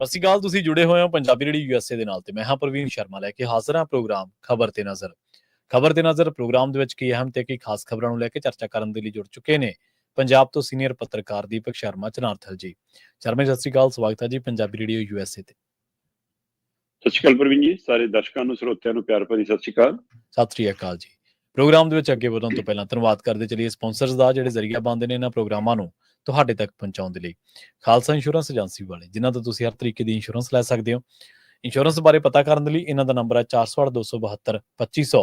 ਸਤਿ ਸ਼੍ਰੀ ਅਕਾਲ ਤੁਸੀਂ ਜੁੜੇ ਹੋਏ ਹੋ ਪੰਜਾਬੀ ਰੇਡੀ ਯੂਐਸਏ ਦੇ ਨਾਲ ਤੇ ਮੈਂ ਹਾਂ ਪ੍ਰਵੀਨ ਸ਼ਰਮਾ ਲੈ ਕੇ ਹਾਜ਼ਰ ਹਾਂ ਪ੍ਰੋਗਰਾਮ ਖਬਰ ਤੇ ਨਜ਼ਰ। ਖਬਰ ਤੇ ਨਜ਼ਰ ਪ੍ਰੋਗਰਾਮ ਦੇ ਵਿੱਚ ਕੀ ਅਹਿਮ ਤੇ ਕੀ ਖਾਸ ਖਬਰਾਂ ਨੂੰ ਲੈ ਕੇ ਚਰਚਾ ਕਰਨ ਦੇ ਲਈ ਜੁੜ ਚੁੱਕੇ ਨੇ ਪੰਜਾਬ ਤੋਂ ਸੀਨੀਅਰ ਪੱਤਰਕਾਰ ਦੀਪਕ ਸ਼ਰਮਾ ਚਨਾਰਥਲ ਜੀ। ਸ਼ਰਮਾ ਜੀ, ਸਤਿ ਸ਼੍ਰੀ ਅਕਾਲ ਸਵਾਗਤ ਹੈ ਜੀ ਪੰਜਾਬੀ ਰੇਡੀਓ ਯੂਐਸਏ ਤੇ। ਸਤਿ ਸ਼੍ਰੀ ਅਕਾਲ ਪ੍ਰਵੀਨ ਜੀ ਸਾਰੇ ਦਰਸ਼ਕਾਂ ਨੂੰ ਸਰੋਤਿਆਂ ਨੂੰ ਪਿਆਰ ਭਰੀ ਸਤਿ ਸ਼੍ਰੀ ਅਕਾਲ। ਸਤਿ ਸ਼੍ਰੀ ਅਕਾਲ ਜੀ। ਪ੍ਰੋਗਰਾਮ ਦੇ ਵਿੱਚ ਅੱਗੇ ਵਧਣ ਤੋਂ ਪਹਿਲਾਂ ਧੰਨਵਾਦ ਕਰਦੇ ਚਲੀਏ ਸਪਾਂਸਰਸ ਦਾ ਜਿਹੜੇ ਜ਼ਰੀਆ ਬੰਦੇ ਨੇ ਇਹਨਾਂ ਪ੍ਰੋਗਰਾਮਾਂ ਨੂੰ। ਤੁਹਾਡੇ ਤੱਕ ਪਹੁੰਚਾਉਣ ਦੇ ਲਈ। ਖਾਲਸਾ ਇੰਸ਼ੋਰੈਂਸ ਏਜੰਸੀ ਵਾਲੇ, ਜਿਨ੍ਹਾਂ ਤੋਂ ਤੁਸੀਂ ਹਰ ਤਰੀਕੇ ਦੀ ਇੰਸ਼ੋਰੈਂਸ ਲੈ ਸਕਦੇ ਹੋ। ਇੰਸ਼ੋਰੈਂਸ ਬਾਰੇ ਪਤਾ ਕਰਨ ਦੇ ਲਈ ਇਹਨਾਂ ਦਾ ਨੰਬਰ ਹੈ 4827 2500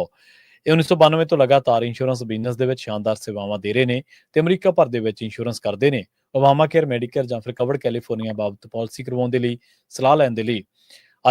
ਇਹ 1992 ਤੋਂ ਲਗਾਤਾਰ ਇੰਸ਼ੋਰੈਂਸ ਬਿਜ਼ਨਸ ਦੇ ਵਿੱਚ ਸ਼ਾਨਦਾਰ ਸੇਵਾਵਾਂ ਦੇ ਰਹੇ ਨੇ ਤੇ ਅਮਰੀਕਾ ਭਰ ਦੇ ਵਿੱਚ ਇੰਸ਼ੋਰੈਂਸ ਕਰਦੇ ਨੇ। ਓਬਾਮਾ ਕੇਅਰ ਮੈਡੀਕੇਅਰ ਜਾਂ ਫਿਰ ਕਵਰਡ ਕੈਲੀਫੋਰਨੀਆ ਬਾਬਤ ਪਾਲਿਸੀ ਕਰਵਾਉਣ ਦੇ ਲਈ, ਸਲਾਹ ਲੈਣ ਦੇ ਲਈ।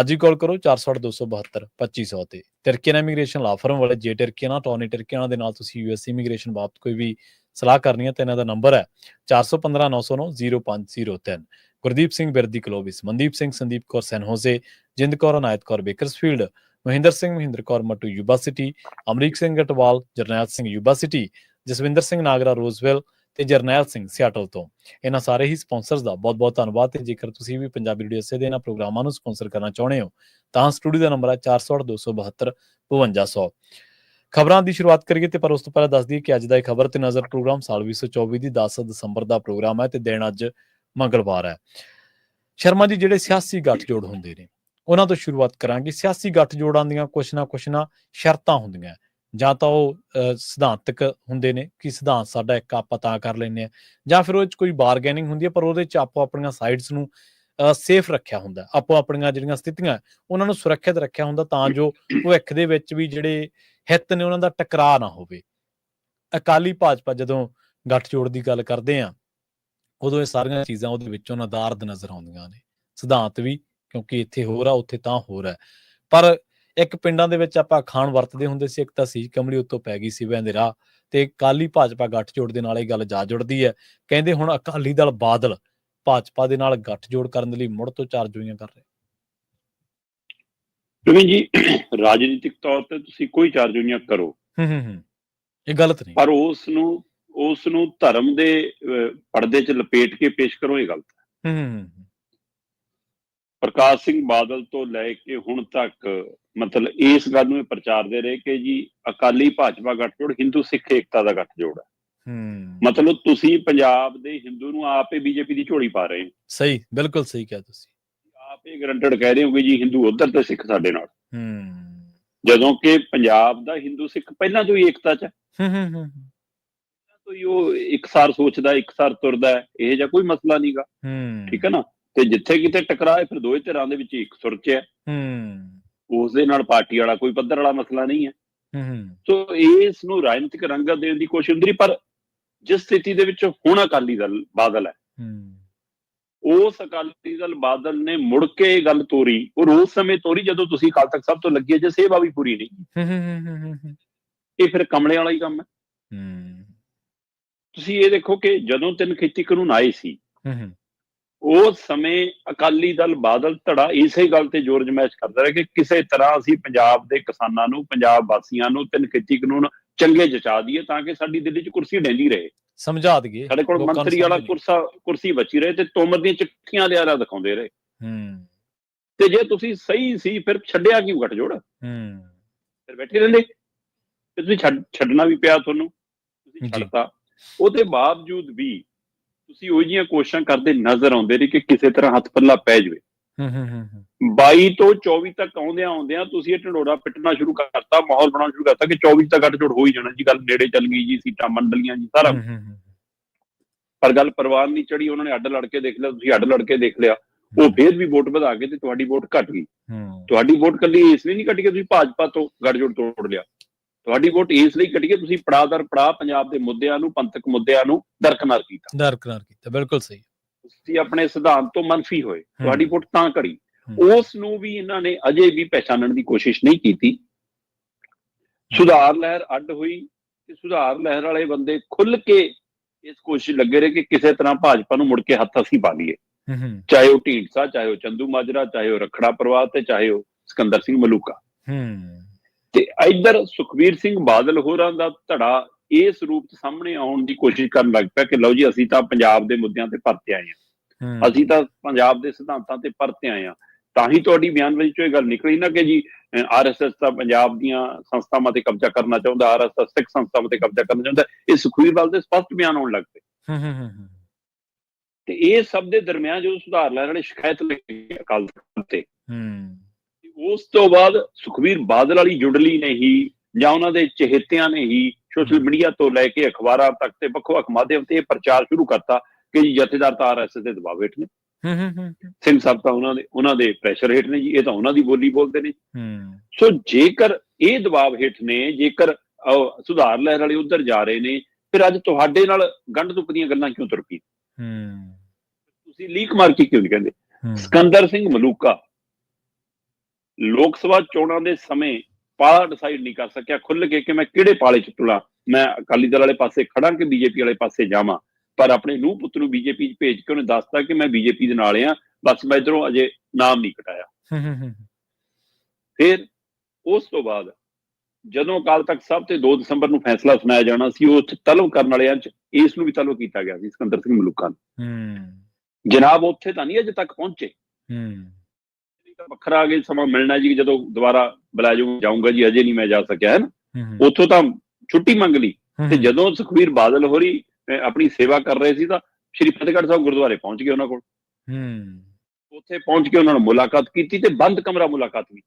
ਅੱਜ ਹੀ ਕਾਲ ਕਰੋ 4827 2500 ਤੇ। ਟਰਕੀਅਨ ਇਮੀਗ੍ਰੇਸ਼ਨ ਲਾ ਫਰਮ ਵਾਲੇ, ਜੇ ਟਰਕੀਅਨ ਟੌਨੀ ਟਰਕੀਅਨ ਦੇ ਨਾਲ ਤੁਸੀਂ ਯੂਐਸ ਇਮੀਗ੍ਰੇਸ਼ਨ ਬਾਬਤ ਕੋਈ ਵੀ ਸਲਾਹ ਕਰਨੀ ਹੈ ਤਾਂ ਇਹਨਾਂ ਦਾ ਨੰਬਰ ਹੈ 415 909 0503 Gurdeep Singh Birdi Clovis Mandeep Singh, Sandeep Kaur San Jose Jind Kaur, Anayat Kaur Bakersfield Mahinder Singh, Mahinder Kaur, ਮਟੂ, Yuba City, Amrik Singh Gatwal Jarnail Singh, Yuba City, Jaswinder Singh Nagra, Roseville ਤੇ Jarnail Singh, Seattle ਤੋਂ। ਇਹਨਾਂ ਸਾਰੇ ਹੀ sponsors ਦਾ ਬਹੁਤ-ਬਹੁਤ ਧੰਨਵਾਦ ਤੇ ਜੇਕਰ ਤੁਸੀਂ ਵੀ Punjabi radio ਸੇ ਦੇ ਇਹਨਾਂ ਪ੍ਰੋਗਰਾਮਾਂ ਨੂੰ ਸਪਾਂਸਰ ਕਰਨਾ ਚਾਹੁੰਦੇ ਹੋ, ਤਾਂ ਸਟੂਡੀਓ ਦਾ ਨੰਬਰ ਹੈ 408272 5200 ਖਬਰਾਂ ਦੀ ਸ਼ੁਰੂਆਤ ਕਰੀਏ ਤੇ ਪਰ ਉਸ ਤੋਂ ਪਹਿਲਾਂ ਦੱਸ ਦਈਏ ਕਿ ਅੱਜ ਦਾ ਇਹ ਖਬਰ ਤੇ ਨਜ਼ਰ ਪ੍ਰੋਗਰਾਮ ਸਾਲ 2024 ਦੀ 10 ਦਸੰਬਰ ਦਾ ਪ੍ਰੋਗਰਾਮ ਹੈ ਤੇ ਦਿਨ ਅੱਜ ਮੰਗਲਵਾਰ ਹੈ। ਸ਼ਰਮਾ ਜੀ ਜਿਹੜੇ ਸਿਆਸੀ ਗੱਠਜੋੜ ਹੁੰਦੇ ਨੇ ਉਹਨਾਂ ਤੋਂ ਸ਼ੁਰੂਆਤ ਕਰਾਂਗੇ। ਸਿਆਸੀ ਗੱਠਜੋੜਾਂ ਦੀਆਂ ਕੁਛ ਨਾ ਕੁਛ ਨਾ ਸ਼ਰਤਾਂ ਹੁੰਦੀਆਂ ਜਾਂ ਤਾਂ ਉਹ ਅਹ, ਸਿਧਾਂਤਕ ਹੁੰਦੇ ਨੇ ਕਿ ਸਿਧਾਂਤ ਸਾਡਾ ਇੱਕ ਆਪਾਂ ਤਾਂ ਕਰ ਲੈਂਦੇ ਆ ਜਾਂ ਫਿਰ ਉਹ 'ਚ ਕੋਈ ਬਾਰਗੇਨਿੰਗ ਹੁੰਦੀ ਹੈ ਪਰ ਉਹਦੇ 'ਚ ਆਪੋ ਆਪਣੀਆਂ ਸਾਈਡਸ ਨੂੰ ਸੇਫ ਰੱਖਿਆ ਹੁੰਦਾ ਆਪੋ ਆਪਣੀਆਂ ਜਿਹੜੀਆਂ ਸਥਿਤੀਆਂ ਉਹਨਾਂ ਨੂੰ ਸੁਰੱਖਿਅਤ ਰੱਖਿਆ ਹੁੰਦਾ ਤਾਂ ਜੋ ਭਵਿੱਖ ਦੇ ਵਿੱਚ ਵੀ ਜਿਹੜੇ ਹਿੱਤ ਨੇ ਉਹਨਾਂ ਦਾ ਟਕਰਾਅ ਨਾ ਹੋਵੇ। ਅਕਾਲੀ ਭਾਜਪਾ ਜਦੋਂ ਗੱਠਜੋੜ ਦੀ ਗੱਲ ਕਰਦੇ ਆ ਉਦੋਂ ਇਹ ਸਾਰੀਆਂ ਚੀਜ਼ਾਂ ਉਹਦੇ ਵਿੱਚੋਂ ਨਦਾਰਦ ਨਜ਼ਰ ਆਉਂਦੀਆਂ ਨੇ। ਸਿਧਾਂਤ ਵੀ, ਕਿਉਂਕਿ ਇੱਥੇ ਹੋਰ ਆ, ਉੱਥੇ ਤਾਂ ਹੋਰ ਹੈ। ਪਰ ਇੱਕ ਪਿੰਡਾਂ ਦੇ ਵਿੱਚ ਆਪਾਂ ਖਾਣ ਵਰਤਦੇ ਹੁੰਦੇ ਸੀ, ਇੱਕ ਤਾਂ ਸੀ ਕਮਲੀ, ਉੱਤੋਂ ਪੈ ਗਈ ਸੀ ਵੈਂਦੇ ਰਾਹ। ਤੇ ਕਾਲੀ ਭਾਜਪਾ ਗੱਠਜੋੜ ਦੇ ਨਾਲ ਇਹ ਗੱਲ ਜਾ ਜੁੜਦੀ ਹੈ। ਕਹਿੰਦੇ ਹੁਣ ਅਕਾਲੀ ਦਲ ਬਾਦਲ ਭਾਜਪਾ ਦੇ ਨਾਲ ਗੱਠਜੋੜ ਕਰਨ ਦੇ ਲਈ ਮੁੜ ਤੋਂ ਚਾਰ ਜੋਈਆਂ ਕਰ ਰਹੇ। ਪ੍ਰਵੀਨ ਜੀ ਰਾਜਨੀਤਿਕ ਤੌਰ ਤੇ ਤੁਸੀਂ ਕੋਈ ਚਾਰਜੂਨੀਆਂ ਕਰੋ। ਹੂੰ ਹੂੰ ਇਹ ਗਲਤ ਨਹੀਂ। ਪਰ ਉਸ ਨੂੰ ਉਸ ਨੂੰ ਧਰਮ ਦੇ ਪਰਦੇ 'ਚ ਲਪੇਟ ਕੇ ਪੇਸ਼ ਕਰੋ ਇਹ ਗਲਤ ਹੈ। ਹੂੰ ਪ੍ਰਕਾਸ਼ ਸਿੰਘ ਬਾਦਲ ਤੋਂ ਲੈ ਕੇ ਹੁਣ ਤੱਕ ਮਤਲਬ ਇਸ ਗੱਲ ਨੂੰ ਇਹ ਪ੍ਰਚਾਰਦੇ ਰਹੇ ਕਿ ਜੀ ਅਕਾਲੀ ਭਾਜਪਾ ਗੱਠਜੋੜ ਹਿੰਦੂ ਸਿੱਖ ਏਕਤਾ ਦਾ ਗੱਠਜੋੜ ਹੂੰ। ਮਤਲਬ ਤੁਸੀਂ ਪੰਜਾਬ ਦੇ ਹਿੰਦੂ ਨੂੰ ਆਪੇ ਬੀਜੇਪੀ ਦੀ ਝੋਲੀ ਪਾ ਰਹੇ ਹੋ। ਸਹੀ ਬਿਲਕੁਲ ਸਹੀ ਕਿਹਾ ਤੁਸੀਂ। ਆਪੇ ਗਰੰਟਡ ਕਹਿ ਰਹੇ ਹੋ ਕਿ ਜੀ ਹਿੰਦੂ ਉਧਰ ਤੇ ਸਿੱਖ ਸਾਡੇ ਨਾਲ। ਹੂੰ। ਜਦੋਂ ਕਿ ਪੰਜਾਬ ਦਾ ਹਿੰਦੂ ਸਿੱਖ ਪਹਿਲਾਂ ਤੋਂ ਹੀ ਏਕਤਾ 'ਚ ਹੈ। ਹੂੰ ਹੂੰ ਹੂੰ ਕੋਈ ਉਹ ਇੱਕਸਾਰ ਸੋਚਦਾ ਇੱਕਸਾਰ ਤੁਰਦਾ ਹੈ। ਇਹ ਜਿਹਾ ਕੋਈ ਮਸਲਾ ਨਹੀਂਗਾ ਹੂੰ। ਠੀਕ ਹੈ ਨਾ? ਤੇ ਜਿੱਥੇ ਕਿਤੇ ਟਕਰਾਏ ਫਿਰ ਦੋਵੇਂ ਧਿਰਾਂ ਦੇ ਵਿੱਚ ਇੱਕ ਸੁਰ 'ਚ ਹੈ। ਹੂੰ। ਉਸ ਦੇ ਨਾਲ ਪਾਰਟੀ ਵਾਲਾ ਕੋਈ ਪੱਧਰ ਵਾਲਾ ਮਸਲਾ ਨਹੀਂ ਹੈ। ਹੂੰ ਹੂੰ। ਸੋ ਇਸ ਨੂੰ ਰਾਜਨੀਤਿਕ ਰੰਗਤ ਦੇਣ ਦੀ ਕੋਸ਼ਿਸ਼ ਹੁੰਦੀ ਪਰ ਜਿਸ ਸਥਿਤੀ ਦੇ ਵਿੱਚ ਹੁਣ ਅਕਾਲੀ ਦਲ ਬਾਦਲ ਹੈ ਹੂੰ। ਉਸ ਅਕਾਲੀ ਦਲ ਬਾਦਲ ਨੇ ਮੁੜ ਕੇ ਇਹ ਗੱਲ ਤੋਰੀ ਔਰ ਉਸ ਸਮੇਂ ਤੋਰੀ ਜਦੋਂ ਤੁਸੀਂ ਕੱਲ ਤੱਕ ਸਭ ਤੋਂ ਲੱਗੇ ਜੇ ਸੇਵਾ ਵੀ ਪੂਰੀ ਨਹੀਂ। ਇਹ ਫਿਰ ਕਮਲੇ ਵਾਲਾ ਹੀ ਕੰਮ ਹੈ। ਤੁਸੀਂ ਇਹ ਦੇਖੋ ਕਿ ਜਦੋਂ ਤਿੰਨ ਖੇਤੀ ਕਾਨੂੰਨ ਆਏ ਸੀ ਉਸ ਸਮੇਂ ਅਕਾਲੀ ਦਲ ਬਾਦਲ ਧੜਾ ਇਸੇ ਗੱਲ ਤੇ ਜ਼ੋਰ ਜਮੈਸ਼ ਕਰਦਾ ਰਿਹਾ ਕਿ ਕਿਸੇ ਤਰ੍ਹਾਂ ਅਸੀਂ ਪੰਜਾਬ ਦੇ ਕਿਸਾਨਾਂ ਨੂੰ ਪੰਜਾਬ ਵਾਸੀਆਂ ਨੂੰ ਤਿੰਨ ਖੇਤੀ ਕਾਨੂੰਨ ਚੰਗੇ ਜਚਾ ਦਈਏ ਤਾਂ ਕਿ ਸਾਡੀ ਦਿੱਲੀ 'ਚ ਕੁਰਸੀ ਡੈਂਦੀ ਰਹੇ। ਸਮਝਾ ਦਈਏ। ਸਾਡੇ ਕੋਲ ਮੰਤਰੀ ਵਾਲਾ। ਕੁਰਸਾ ਕੁਰਸੀ ਬਚੀ ਰਹੇ ਤੇ ਤੋਮਰ ਦੀਆਂ ਚਿੱਠੀਆਂ ਲਿਆ ਲਿਆ ਦਿਖਾਉਂਦੇ ਰਹੇ। ਹੂੰ। ਤੇ ਜੇ ਤੁਸੀਂ ਸਹੀ ਸੀ ਫਿਰ ਛੱਡਿਆ ਕਿਉਂ ਗੱਠਜੋੜ? ਹੂੰ। ਫਿਰ ਬੈਠੇ ਰਹਿੰਦੇ। ਤੇ ਤੁਸੀਂ ਛੱਡ- ਛੱਡਣਾ ਵੀ ਪਿਆ ਤੁਹਾਨੂੰ। ਤੁਸੀਂ। ਛੱਡਤਾ। ਉਹਦੇ ਬਾਵਜੂਦ ਵੀ ਤੁਸੀਂ ਉਹ ਜਿਹੀਆਂ ਕੋਸ਼ਿਸ਼ਾਂ ਕਰਦੇ ਨਜ਼ਰ ਆਉਂਦੇ ਨੇ ਕਿ ਕਿਸੇ ਤਰ੍ਹਾਂ ਹੱਥ ਪੱਲਾ ਪੈ ਜਾਵੇ। ਹੂੰ ਹੂੰ ਹੂੰ 22 ਤੋਂ 24 ਤੱਕ ਆਉਂਦਿਆਂ ਆਉਂਦਿਆਂ ਤੁਸੀਂ ਇਹ ਢੰਡੋਰਾ ਪਿੱਟਣਾ ਸ਼ੁਰੂ ਕਰਤਾ ਮਾਹੌਲ ਬਣਾਉਣਾ ਸ਼ੁਰੂ ਕਰਤਾ ਕਿ 24 ਤੱਕ ਗੱਠਜੋੜ ਹੋ ਹੀ ਜਾਣਾ ਜੀ ਗੱਲ ਨੇੜੇ ਚੱਲ ਗਈ ਜੀ ਸੀਟਾਂ ਮੰਡਲੀਆਂ ਜੀ ਸਾਰਾ ਪਰ ਗੱਲ ਪਰਵਾਨ ਨਹੀਂ ਚੜੀ ਉਹਨਾਂ ਨੇ ਅੱਡ ਲੜ ਕੇ ਦੇਖ ਲਿਆ ਤੁਸੀਂ ਅੱਡ ਲੜ ਕੇ ਦੇਖ ਲਿਆ ਉਹ ਫੇਰ ਵੀ ਵੋਟ ਵਧਾ ਕੇ ਤੇ ਤੁਹਾਡੀ ਵੋਟ ਘਟ ਗਈ। ਤੁਹਾਡੀ ਵੋਟ ਕੱਲੀ ਇਸ ਲਈ ਨਹੀਂ ਘਟੀ ਕਿ ਤੁਸੀਂ ਭਾਜਪਾ ਤੋਂ ਗੱਠਜੋੜ ਤੋੜ ਲਿਆ। ਤੁਹਾਡੀ ਵੋਟ ਇਸ ਲਈ ਘਟੀ ਕਿ ਤੁਸੀਂ ਪੜਾਅ ਦਰ ਪੜਾਅ ਪੰਜਾਬ ਦੇ ਮੁੱਦਿਆਂ ਨੂੰ ਪੰਥਕ ਮੁੱਦਿਆਂ ਨੂੰ ਦਰਕਨਾਰ ਕੀਤਾ। ਦਰਕਨਾਰ ਕੀਤਾ ਬਿਲਕੁਲ ਸਹੀ। ਤੁਸੀਂ ਆਪਣੇ ਸਿਧਾਂਤ ਤੋਂ ਮਨਫੀ ਹੋਏ ਤੁਹਾਡੀ ਵੋਟ ਤਾਂ ਘੜੀ। ਉਸ ਨੂੰ ਵੀ ਇਹਨਾਂ ਨੇ ਅਜੇ ਵੀ ਪਛਾਣਨ ਦੀ ਕੋਸ਼ਿਸ਼ ਨਹੀਂ ਕੀਤੀ। ਸੁਧਾਰ ਲਹਿਰ ਅੱਡ ਹੋਈ ਤੇ ਸੁਧਾਰ ਲਹਿਰ ਵਾਲੇ ਬੰਦੇ ਖੁੱਲ ਕੇ ਇਸ ਕੋਸ਼ਿਸ਼ ਲੱਗੇ ਰਹੇ ਕਿ ਕਿਸੇ ਤਰ੍ਹਾਂ ਭਾਜਪਾ ਨੂੰ ਮੁੜ ਕੇ ਹੱਥ ਅਸੀਂ ਪਾ ਲਈਏ। ਚਾਹੇ ਉਹ ਢੀਂਡਸਾ ਚਾਹੇ ਉਹ ਚੰਦੂ ਮਾਜਰਾ ਚਾਹੇ ਉਹ ਰਖੜਾ ਪਰਿਵਾਰ ਤੇ ਚਾਹੇ ਉਹ ਸਿਕੰਦਰ ਸਿੰਘ ਮਲੂਕਾ। ਤੇ ਇੱਧਰ ਸੁਖਵੀਰ ਸਿੰਘ ਬਾਦਲ ਹੋਰਾਂ ਦਾ ਧੜਾ ਇਸ ਰੂਪ 'ਚ ਸਾਹਮਣੇ ਆਉਣ ਦੀ ਕੋਸ਼ਿਸ਼ ਕਰਨ ਲੱਗ ਪਿਆ ਕਿ ਲਓ ਜੀ ਅਸੀਂ ਤਾਂ ਪੰਜਾਬ ਦੇ ਮੁੱਦਿਆਂ ਤੇ ਪਰਤੇ ਆਏ ਹਾਂ। ਹੂੰ, ਅਸੀਂ ਤਾਂ ਪੰਜਾਬ ਦੇ ਸਿਧਾਂਤਾਂ ਤੇ ਪਰਤੇ ਆਏ ਆ ਤਾਂ ਹੀ ਤੁਹਾਡੀ ਬਿਆਨਬਾਜ਼ੀ ਚੋਂ ਇਹ ਗੱਲ ਨਿਕਲੀ ਨਾ ਕਿ ਜੀ ਆਰਐਸਐਸ ਤਾਂ ਪੰਜਾਬ ਦੀਆਂ ਸੰਸਥਾਵਾਂ ਤੇ ਕਬਜ਼ਾ ਕਰਨਾ ਚਾਹੁੰਦਾ ਆਰਐਸਐਸ ਸਿੱਖ ਸੰਸਥਾਵਾਂ ਤੇ ਕਬਜ਼ਾ ਕਰਨਾ ਚਾਹੁੰਦਾ ਇਹ ਸੁਖਵੀਰ ਬਾਦਲ ਦੇ ਸਪਸ਼ਟ ਬਿਆਨ ਆਉਣ ਲੱਗ ਪਏ। ਹੂੰ, ਹੂੰ, ਹੂੰ, ਹੂੰ, ਤੇ ਇਹ ਸਭ ਦੇ ਦਰਮਿਆਨ ਜਦੋਂ ਸੁਧਾਰ ਲੈਣ ਵਾਲੇ ਸ਼ਿਕਾਇਤ ਲੱਗੀ ਅਕਾਲ ਤਖਤ ਤੇ ਹੂੰ, ਉਸ ਤੋਂ ਬਾਅਦ ਸੁਖਵੀਰ ਬਾਦਲ ਵਾਲੀ ਜੁੰਡਲੀ ਨੇ ਹੀ ਜਾਂ ਉਹਨਾਂ ਦੇ ਚਹੇਤਿਆਂ ਨੇ ਹੀ ਸੋਸ਼ਲ ਮੀਡੀਆ ਤੋਂ ਲੈ ਕੇ ਅਖਬਾਰਾਂ ਤੱਕ ਤੇ ਵੱਖ-ਵੱਖ ਮਾਧਿਅਮ ਤੇ ਇਹ ਪ੍ਰਚਾਰ ਸ਼ੁਰੂ ਕਰਤਾ ਕਿ ਜੀ ਜਥੇਦਾਰ ਤਾਂ ਆਰਐਸਐਸ ਦੇ ਦਬਾਅ ਹੇਠ ਨੇ। ਹੂੰ, ਹੂੰ, ਹੂੰ, ਸਿੰਘ ਸਾਹਿਬ ਤਾਂ ਉਹਨਾਂ ਦੇ ਉਹਨਾਂ ਦੇ ਪ੍ਰੈਸ਼ਰ ਹੇਠ ਨੇ ਜੀ ਇਹ ਤਾਂ ਉਹਨਾਂ ਦੀ ਬੋਲੀ ਬੋਲਦੇ ਨੇ। ਹੂੰ, ਸੋ ਜੇਕਰ ਇਹ ਦਬਾਅ ਹੇਠ ਨੇ ਜੇਕਰ ਸੁਧਾਰ ਲਹਿਰ ਵਾਲੇ ਉਧਰ ਜਾ ਰਹੇ ਨੇ ਫਿਰ ਅੱਜ ਤੁਹਾਡੇ ਨਾਲ ਗੰਢ ਤੁਕ ਦੀਆਂ ਗੱਲਾਂ ਕਿਉਂ ਤੁਰ ਪਈ ਹੂੰ, ਤੁਸੀਂ ਲੀਕ ਮਾਰ ਕੇ ਕਿਉਂ ਨਹੀਂ ਕਹਿੰਦੇ? ਸਿਕੰਦਰ ਸਿੰਘ ਮਲੂਕਾ ਲੋਕ ਸਭਾ ਚੋਣਾਂ ਦੇ ਸਮੇਂ ਪਾਲਾ ਡਿਸਾਈਡ ਨਹੀਂ ਕਰ ਸਕਿਆ ਖੁੱਲ ਕੇ ਕਿ ਮੈਂ ਕਿਹੜੇ ਪਾਲੇ ਚ ਤੁਲਾਂ ਮੈਂ ਅਕਾਲੀ ਦਲ ਵਾਲੇ ਪਾਸੇ ਖੜਾ ਕਿ ਬੀਜੇਪੀ ਵਾਲੇ ਪਾਸੇ ਜਾਵਾਂ। ਪਰ ਆਪਣੇ ਨੂੰਹ ਪੁੱਤ ਨੂੰ ਬੀਜੇਪੀ ਚ ਭੇਜ ਕੇ ਉਹਨੇ ਦੱਸਤਾ ਕਿ ਮੈਂ ਬੀਜੇਪੀ ਦੇ ਨਾਲ ਆ ਬਸ ਮੈਂ ਇਧਰੋਂ ਅਜੇ ਨਾਮ ਨਹੀਂ ਕਟਾਇਆ। ਫਿਰ ਉਸ ਤੋਂ ਬਾਅਦ ਜਦੋਂ ਅਕਾਲ ਤਖਤ ਸਾਹਿਬ ਤੇ 2 ਦਸੰਬਰ ਨੂੰ ਫੈਸਲਾ ਸੁਣਾਇਆ ਜਾਣਾ ਸੀ ਉਹ ਤਲਬ ਕਰਨ ਵਾਲਿਆਂ ਚ ਇਸ ਨੂੰ ਵੀ ਤਲਬ ਕੀਤਾ ਗਿਆ ਸੀ ਸਿਕੰਦਰ ਸਿੰਘ ਮਲੂਕਾ ਨੂੰ। ਹੂੰ, ਜਨਾਬ ਉੱਥੇ ਤਾਂ ਨਹੀਂ ਅਜੇ ਤੱਕ ਪਹੁੰਚੇ। ਹੂੰ, ਵੱਖਰਾ ਅਗੇ ਸਮਾਂ ਮਿਲਣਾ ਜੀ ਜਦੋਂ ਦੁਬਾਰਾ ਬੁਲਾਇਆ ਜਾਊ- ਜਾਊਂਗਾ ਜੀ ਅਜੇ ਨਹੀਂ ਮੈਂ ਜਾ ਸਕਿਆ ਹੈ ਨਾ? ਉੱਥੋਂ ਤਾਂ ਛੁੱਟੀ ਮੰਗ ਲਈ। ਤੇ ਜਦੋਂ ਸੁਖਵੀਰ ਬਾਦਲ ਹੋਰੀ ਆਪਣੀ ਸੇਵਾ ਕਰ ਰਹੇ ਸੀ ਤਾਂ ਸ਼੍ਰੀ ਫਤਿਹਗੜ੍ਹ ਸਾਹਿਬ ਗੁਰਦੁਆਰੇ ਪਹੁੰਚ ਗਏ ਉਹਨਾਂ ਕੋਲ। ਹੂੰ, ਉੱਥੇ ਪਹੁੰਚ ਕੇ ਉਹਨਾਂ ਨਾਲ ਮੁਲਾਕਾਤ ਕੀਤੀ ਤੇ ਬੰਦ ਕਮਰਾ ਮੁਲਾਕਾਤ ਵੀ।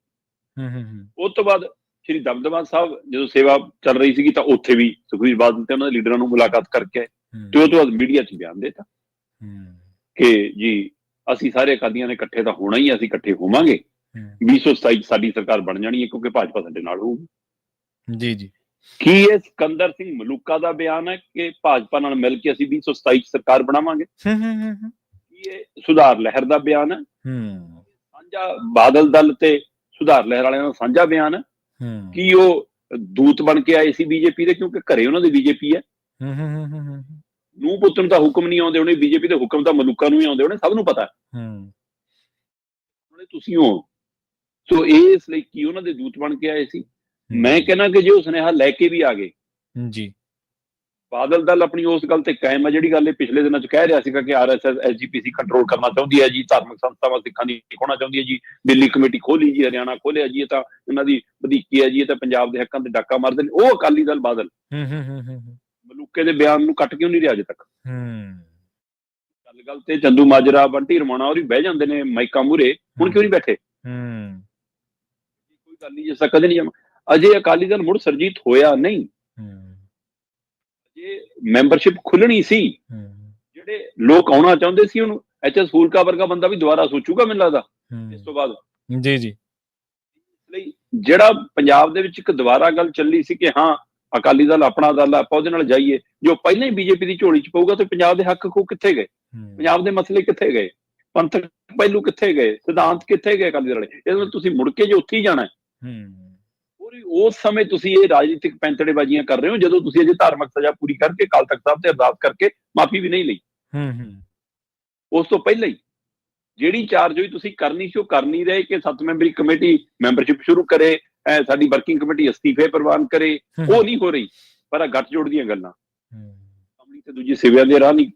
ਹੂੰ, ਹੂੰ, ਉਸ ਤੋਂ ਬਾਅਦ ਸ਼੍ਰੀ ਦਮਦਮਾ ਸਾਹਿਬ ਜਦੋਂ ਸੇਵਾ ਚੱਲ ਰਹੀ ਸੀਗੀ ਤਾਂ ਉੱਥੇ ਵੀ ਸੁਖਵੀਰ ਬਾਦਲ ਤੇ ਉਹਨਾਂ ਦੇ ਲੀਡਰਾਂ ਨੂੰ ਮੁਲਾਕਾਤ ਕਰਕੇ ਤੇ ਉਹ ਤੋਂ ਬਾਅਦ ਮੀਡੀਆ 'ਚ ਬਿਆਨ ਦਿੱਤਾ ਹੂੰ, ਕਿ ਜੀ ਅਸੀਂ ਸਾਰੇ ਅਕਾਲੀਆਂ ਨੇ ਇਕੱਠੇ ਤਾਂ ਹੋਣਾ ਹੀ ਅਸੀਂ ਇਕੱਠੇ ਹੋਵਾਂਗੇ। ਹੂੰ, 2027 'ਚ ਸਾਡੀ ਸਰਕਾਰ ਬਣ ਜਾਣੀ ਹੈ ਕਿਉਂਕਿ ਭਾਜਪਾ ਸਾਡੇ ਨਾਲ ਹੋਊਗੀ। ਜੀ ਜੀ। ਕੀ ਇਹ ਸਿਕੰਦਰ ਸਿੰਘ ਮਲੂਕਾ ਦਾ ਬਿਆਨ ਹੈ ਕਿ ਭਾਜਪਾ ਨਾਲ ਮਿਲ ਕੇ ਅਸੀਂ 2027 'ਚ ਸਰਕਾਰ ਬਣਾਵਾਂਗੇ? ਹੂੰ, ਹੂੰ, ਹੂੰ, ਹੂੰ, ਕੀ ਇਹ ਸੁਧਾਰ ਲਹਿਰ ਦਾ ਬਿਆਨ ਹੈ? ਹੂੰ, ਸਾਂਝਾ ਬਾਦਲ ਦਲ ਤੇ ਸੁਧਾਰ ਲਹਿਰ ਵਾਲਿਆਂ ਦਾ ਸਾਂਝਾ ਬਿਆਨ ਹੈ। ਕੀ ਉਹ ਦੂਤ ਬਣ ਕੇ ਆਏ ਸੀ ਬੀਜੇਪੀ ਦੇ? ਕਿਉਂਕਿ ਘਰੇ ਉਹਨਾਂ ਦੇ ਬੀਜੇਪੀ ਹੂੰ, ਹੂੰ, ਹੂੰ, ਹੂੰ, ਨੂੰ ਪੁੱਤ ਨੂੰ ਤਾਂ ਹੁਕਮ ਨਹੀਂ ਆਉਂਦੇ ਉਹਨੇ ਬੀਜੇਪੀ ਦੇ ਹੁਕਮ ਤਾਂ ਮਲੂਕਾ ਨੂੰ ਹੀ ਆਉਂਦੇ ਉਹਨੇ ਸਭ ਨੂੰ ਪਤਾ। ਹੂੰ, ਉਹਨੇ ਤੁਸੀਂ ਹੋ। ਸੋ ਇਸ ਲਈ ਕੀ ਉਹਨਾਂ ਦੇ ਦੂਤ ਬਣ ਕੇ ਆਏ ਸੀ। ਮੈਂ ਕਹਿੰਦਾ ਕਿ ਜੇ ਉਹ ਸੁਨੇਹਾ ਲੈ ਕੇ ਵੀ ਆ ਗਏ ਜੀ। ਬਾਦਲ ਦਲ ਆਪਣੀ ਉਸ ਗੱਲ ਤੇ ਕਾਇਮ ਹੈ ਜਿਹੜੀ ਗੱਲ ਇਹ ਪਿਛਲੇ ਦਿਨਾਂ ਚ ਕਹਿ ਰਿਹਾ ਸੀਗਾ ਕਿ ਆਰਐਸਐਸ ਐਸਜੀਪੀਸੀ ਕੰਟਰੋਲ ਕਰਨਾ ਚਾਹੁੰਦੀ ਹੈ ਜੀ ਧਾਰਮਿਕ ਸੰਸਥਾਵਾਂ ਸਿੱਖਾਂ ਦੀ ਖੋਣਾ ਚਾਹੁੰਦੀ ਹੈ ਜੀ ਦਿੱਲੀ ਕਮੇਟੀ ਖੋਲੀ ਜੀ ਹਰਿਆਣਾ ਖੋਲਿਆ ਜੀ ਇਹ ਤਾਂ ਇਹਨਾਂ ਦੀ ਵਧੀਕੀ ਹੈ ਜੀ ਇਹ ਤਾਂ ਪੰਜਾਬ ਦੇ ਹੱਕਾਂ ਤੇ ਡਾਕਾ ਮਾਰਦੇ ਨੇ। ਉਹ ਅਕਾਲੀ ਦਲ ਬਾਦਲ। ਹੂੰ, ਹੂੰ, ਹੂੰ, ਹੂੰ, ਮਲੂਕੇ ਦੇ ਬਿਆਨ ਨੂੰ ਕੱਟ ਕਿਉਂ ਨਹੀਂ ਰਿਹਾ ਅਜੇ ਤੱਕ? ਹੂੰ, ਗੱਲ ਗੱਲ ਤੇ ਚੰਦੂ ਮਾਜਰਾ ਬੰਟੀ ਰਮਾਣਾ ਵੀ ਬਹਿ ਜਾਂਦੇ ਨੇ ਮਾਈਕਾਂ ਮੂਰੇ ਹੁਣ ਕਿਉਂ ਨਹੀਂ ਬੈਠੇ? ਹੂੰ, ਕੋਈ ਗੱਲ ਨਹੀਂ ਜਿਸ ਕਦੇ ਨਹੀਂ ਜਮ ਅਜੇ ਅਕਾਲੀ ਦਲ ਮੁੜ ਸਰਜੀਤ ਹੋਇਆ ਨਹੀਂ। ਹੂੰ, ਜੇ ਮੈਂਬਰਸ਼ਿਪ ਖੁੱਲਣੀ ਸੀ। ਹੂੰ, ਜਿਹੜੇ ਲੋਕ ਆਉਣਾ ਚਾਹੁੰਦੇ ਸੀ ਉਹਨੂੰ ਐਚਐਸ ਫੂਲਕਾ ਵਰਗਾ ਬੰਦਾ ਵੀ ਦੁਬਾਰਾ ਸੋਚੂਗਾ ਮੈਨੂੰ ਲੱਗਦਾ ਇਸ ਤੋਂ ਬਾਅਦ। ਜੀ ਜੀ। ਇਸ ਲਈ ਜਿਹੜਾ ਪੰਜਾਬ ਦੇ ਵਿੱਚ ਇੱਕ ਦੁਬਾਰਾ ਗੱਲ ਚੱਲੀ ਸੀ ਕਿ ਹਾਂ ਅਕਾਲੀ ਦਲ ਆਪਣਾ ਦਲ ਆ, ਆਪਾਂ ਉਹਦੇ ਨਾਲ ਜਾਈਏ। ਜੋ ਪਹਿਲਾਂ ਹੀ ਬੀਜੇਪੀ ਦੀ ਝੋਲੀ 'ਚ ਪਊਗਾ ਤੇ ਪੰਜਾਬ ਦੇ ਹੱਕ ਕੋ ਕਿੱਥੇ ਗਏ? ਪੰਜਾਬ ਦੇ ਮਸਲੇ ਕਿੱਥੇ ਗਏ? ਪੰਥਕ ਪਹਿਲੂ ਕਿੱਥੇ ਗਏ? ਸਿਧਾਂਤ ਕਿੱਥੇ ਗਏ ਅਕਾਲੀ ਦਲ ਇਹਦੇ ਨਾਲ ਤੁਸੀਂ ਮੁੜ ਕੇ ਜੇ ਉੱਥੇ ਹੀ ਜਾਣਾ ਹੈ। ਪੂਰੀ ਉਸ ਸਮੇਂ ਤੁਸੀਂ ਇਹ ਰਾਜਨੀਤਿਕ ਪੈਂਤੜੇਬਾਜ਼ੀਆਂ ਕਰ ਰਹੇ ਹੋ ਜਦੋਂ ਤੁਸੀਂ ਅਜੇ ਧਾਰਮਿਕ ਸਜ਼ਾ ਪੂਰੀ ਕਰਕੇ ਕਾਲ ਤਖਤ ਸਾਹਿਬ ਤੇ ਅਰਦਾਸ ਕਰਕੇ ਮਾਫੀ ਵੀ ਨਹੀਂ ਲਈ। ਹੂੰ, ਹੂੰ, ਉਸ ਤੋਂ ਪਹਿਲਾਂ ਹੀ ਜਿਹੜੀ ਚਾਰਜ ਹੋਈ ਤੁਸੀਂ ਕਰਨੀ ਸੀ ਉਹ ਕਰ ਨਹੀਂ ਰਹੇ ਕਿ ਸੱਤ ਮੈਂਬਰੀ ਕਮੇਟੀ ਮੈਂਬਰਸ਼ਿਪ ਸ਼ੁਰੂ ਕਰੇ ਸਾਡੀ ਵਰਕਿੰਗ ਕਮੇਟੀ ਅਸਤੀਫੇ ਪ੍ਰਵਾਨ ਕਰੇ ਉਹ ਨਹੀਂ ਹੋ ਰਹੀ ਪਰ ਆ ਗੱਠ ਜੋੜ ਦੀਆਂ ਗੱਲਾਂ। ਕਮਲੀ ਤੇ ਦੂਜੀ ਸਿਵਿਆਂ ਦੇ ਰਾਹ ਨਹੀਂ